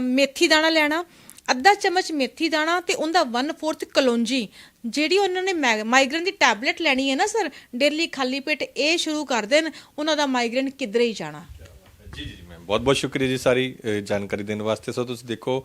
ਮੇਥੀ ਦਾਣਾ ਲੈਣਾ ਅੱਧਾ ਚਮਚ ਮੇਥੀ ਦਾਣਾ ਤੇ ਉਹਦਾ 1/4 ਕਲੌਂਜੀ, ਜਿਹੜੀ ਉਹਨਾਂ ਨੇ ਮੈ- ਮਾਈਗ੍ਰੇਨ ਦੀ ਟੈਬਲੇਟ ਲੈਣੀ ਹੈ ਨਾ ਸਰ ਡੇਲੀ ਖਾਲੀ ਪੇਟ ਇਹ ਸ਼ੁਰੂ ਕਰ ਦੇਣ, ਉਹਨਾਂ ਦਾ ਮਾਈਗ੍ਰੇਨ ਕਿਧਰੇ ਹੀ ਜਾਣਾ। ਜੀ ਜੀ ਮੈਮ ਬਹੁਤ ਬਹੁਤ ਸ਼ੁਕਰੀਆ ਜੀ ਸਾਰੀ ਜਾਣਕਾਰੀ ਦੇਣ ਵਾਸਤੇ। ਸੋ ਤੁਸੀਂ ਦੇਖੋ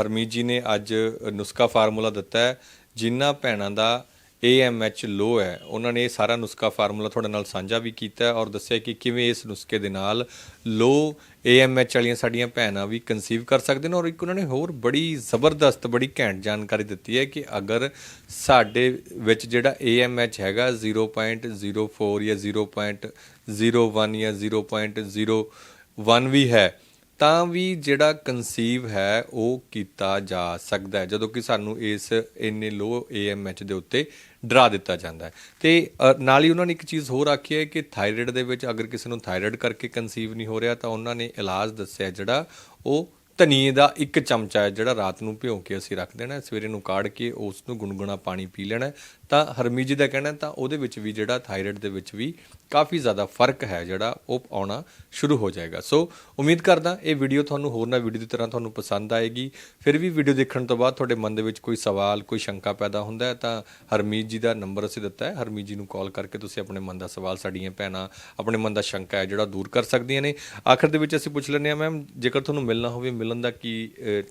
ਹਰਮੀਤ ਜੀ ਨੇ ਅੱਜ ਨੁਸਖਾ ਫਾਰਮੂਲਾ ਦਿੱਤਾ ਹੈ, ਜਿਨ੍ਹਾਂ ਭੈਣਾਂ ਦਾ AMH ਲੋ ਹੈ। ਉਹਨਾਂ ਨੇ ਇਹ ਸਾਰਾ ਨੁਸਖਾ ਫਾਰਮੂਲਾ ਤੁਹਾਡੇ ਨਾਲ ਸਾਂਝਾ ਵੀ ਕੀਤਾ ਔਰ ਦੱਸਿਆ ਕਿ ਕਿਵੇਂ ਇਸ ਨੁਸਖੇ ਦੇ ਨਾਲ ਲੋ AMH ਵਾਲੀਆਂ ਸਾਡੀਆਂ ਭੈਣਾਂ ਵੀ ਕਨਸੀਵ ਕਰ ਸਕਦੇ ਨੇ ਔਰ ਇੱਕ ਉਹਨਾਂ ਨੇ ਹੋਰ ਬੜੀ ਜ਼ਬਰਦਸਤ, ਬੜੀ ਘੈਂਟ ਜਾਣਕਾਰੀ ਦਿੱਤੀ ਹੈ ਕਿ ਅਗਰ ਸਾਡੇ ਵਿੱਚ ਜਿਹੜਾ AMH ਹੈਗਾ 0.04 ਜਾਂ 0.01 ਜਾਂ 0.01 ਵੀ ਹੈ, ਤਾਂ ਵੀ ਜਿਹੜਾ ਕਨਸੀਵ ਹੈ ਉਹ ਕੀਤਾ ਜਾ ਸਕਦਾ ਹੈ। ਜਦੋਂ ਕਿ ਸਾਨੂੰ ਇਸ ਇੰਨੇ ਲੋ AMH ਦੇ ਉੱਤੇ ਡਰਾ ਦਿੱਤਾ ਜਾਂਦਾ ਹੈ। ਤੇ ਨਾਲ ਹੀ ਉਹਨਾਂ ਨੇ ਇੱਕ ਚੀਜ਼ ਹੋਰ ਆਖੀ ਹੈ ਕਿ ਥਾਇਰਾਇਡ ਦੇ ਵਿੱਚ ਅਗਰ ਕਿਸੇ ਨੂੰ ਥਾਇਰਾਇਡ ਕਰਕੇ ਕਨਸੀਵ ਨਹੀਂ ਹੋ ਰਿਹਾ ਤਾਂ ਉਹਨਾਂ ਨੇ ਇਲਾਜ ਦੱਸਿਆ ਜਿਹੜਾ ਉਹ ਧਨੀਏ ਦਾ ਇੱਕ ਚਮਚਾ ਹੈ ਜਿਹੜਾ ਰਾਤ ਨੂੰ ਭਿਓ ਕੇ ਅਸੀਂ ਰੱਖ ਦੇਣਾ ਸਵੇਰੇ ਨੂੰ ਕਾੜ ਕੇ ਉਸ ਨੂੰ ਗੁਨਗੁਣਾ ਪਾਣੀ ਪੀ ਲੈਣਾ ਤਾਂ ਹਰਮੀਤ ਜੀ ਦਾ ਕਹਿਣਾ ਤਾਂ ਉਹਦੇ ਵਿੱਚ ਵੀ ਜਿਹੜਾ ਥਾਇਰਾਇਡ ਦੇ ਵਿੱਚ ਵੀ ਕਾਫੀ ਜ਼ਿਆਦਾ ਫ਼ਰਕ ਹੈ ਜਿਹੜਾ, ਉਹ ਆਉਣਾ ਸ਼ੁਰੂ ਹੋ ਜਾਏਗਾ। ਸੋ ਉਮੀਦ ਕਰਦਾ ਇਹ ਵੀਡੀਓ ਤੁਹਾਨੂੰ ਹੋਰ ਨਾ ਵੀਡੀਓ ਦੀ ਤਰ੍ਹਾਂ ਤੁਹਾਨੂੰ ਪਸੰਦ ਆਏਗੀ। ਫਿਰ ਵੀ ਵੀਡੀਓ ਦੇਖਣ ਤੋਂ ਬਾਅਦ ਤੁਹਾਡੇ ਮਨ ਦੇ ਵਿੱਚ ਕੋਈ ਸਵਾਲ, ਕੋਈ ਸ਼ੰਕਾ ਪੈਦਾ ਹੁੰਦਾ ਹੈ, ਤਾਂ ਹਰਮੀਤ ਜੀ ਦਾ ਨੰਬਰ ਅਸੀਂ ਦਿੱਤਾ ਹੈ। ਹਰਮੀਤ ਜੀ ਨੂੰ ਕਾਲ ਕਰਕੇ ਤੁਸੀਂ ਆਪਣੇ ਮਨ ਦਾ ਸਵਾਲ, ਸਾਡੀਆਂ ਭੈਣਾਂ, ਆਪਣੇ ਮਨ ਦਾ ਸ਼ੰਕਾ ਹੈ ਜਿਹੜਾ ਦੂਰ ਕਰ ਸਕਦੀਆਂ ਨੇ। ਆਖਰ ਦੇ ਵਿੱਚ ਅਸੀਂ ਪੁੱਛ ਲੈਂਦੇ ਹਾਂ, ਮੈਮ, ਜੇਕਰ ਤੁਹਾਨੂੰ ਮਿਲਣਾ ਹੋਵੇ ਮਿਲਣ ਦਾ ਕੀ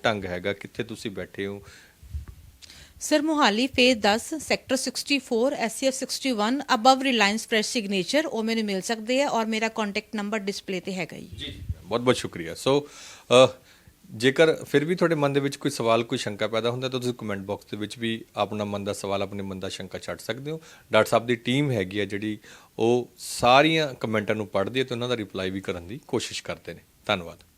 ਢੰਗ ਹੈਗਾ? ਕਿੱਥੇ ਤੁਸੀਂ ਬੈਠੇ ਹੋ? Sir Mohali phase 10 sector 64 SCF 61 above Reliance fresh signature ਉਹ ਮੈਨੂੰ ਮਿਲ ਸਕਦੇ ਆ ਔਰ ਮੇਰਾ ਕੰਟੈਕਟ ਨੰਬਰ ਡਿਸਪਲੇ ਤੇ ਹੈਗਾ ਜੀ। ਬਹੁਤ ਬਹੁਤ ਸ਼ੁਕਰੀਆ। ਸੋ ਜੇਕਰ ਫਿਰ ਵੀ ਤੁਹਾਡੇ ਮਨ ਦੇ ਵਿੱਚ ਕੋਈ ਸਵਾਲ ਕੋਈ ਸ਼ੰਕਾ ਪੈਦਾ ਹੁੰਦਾ ਤਾਂ ਤੁਸੀਂ ਕਮੈਂਟ ਬਾਕਸ ਦੇ ਵਿੱਚ ਵੀ ਆਪਣਾ ਮਨ ਦਾ ਸਵਾਲ ਆਪਣੇ ਮਨ ਦਾ ਸ਼ੰਕਾ ਛੱਡ ਸਕਦੇ ਹੋ। ਡਾਕਟਰ ਸਾਹਿਬ ਦੀ ਟੀਮ ਹੈਗੀ ਆ ਜਿਹੜੀ ਉਹ ਸਾਰੀਆਂ ਕਮੈਂਟਾਂ ਨੂੰ ਪੜ੍ਹਦੀ ਹੈ ਤੇ ਉਹਨਾਂ ਦਾ ਰਿਪਲਾਈ ਵੀ ਕਰਨ ਦੀ ਕੋਸ਼ਿਸ਼ ਕਰਦੇ ਨੇ। ਧੰਨਵਾਦ।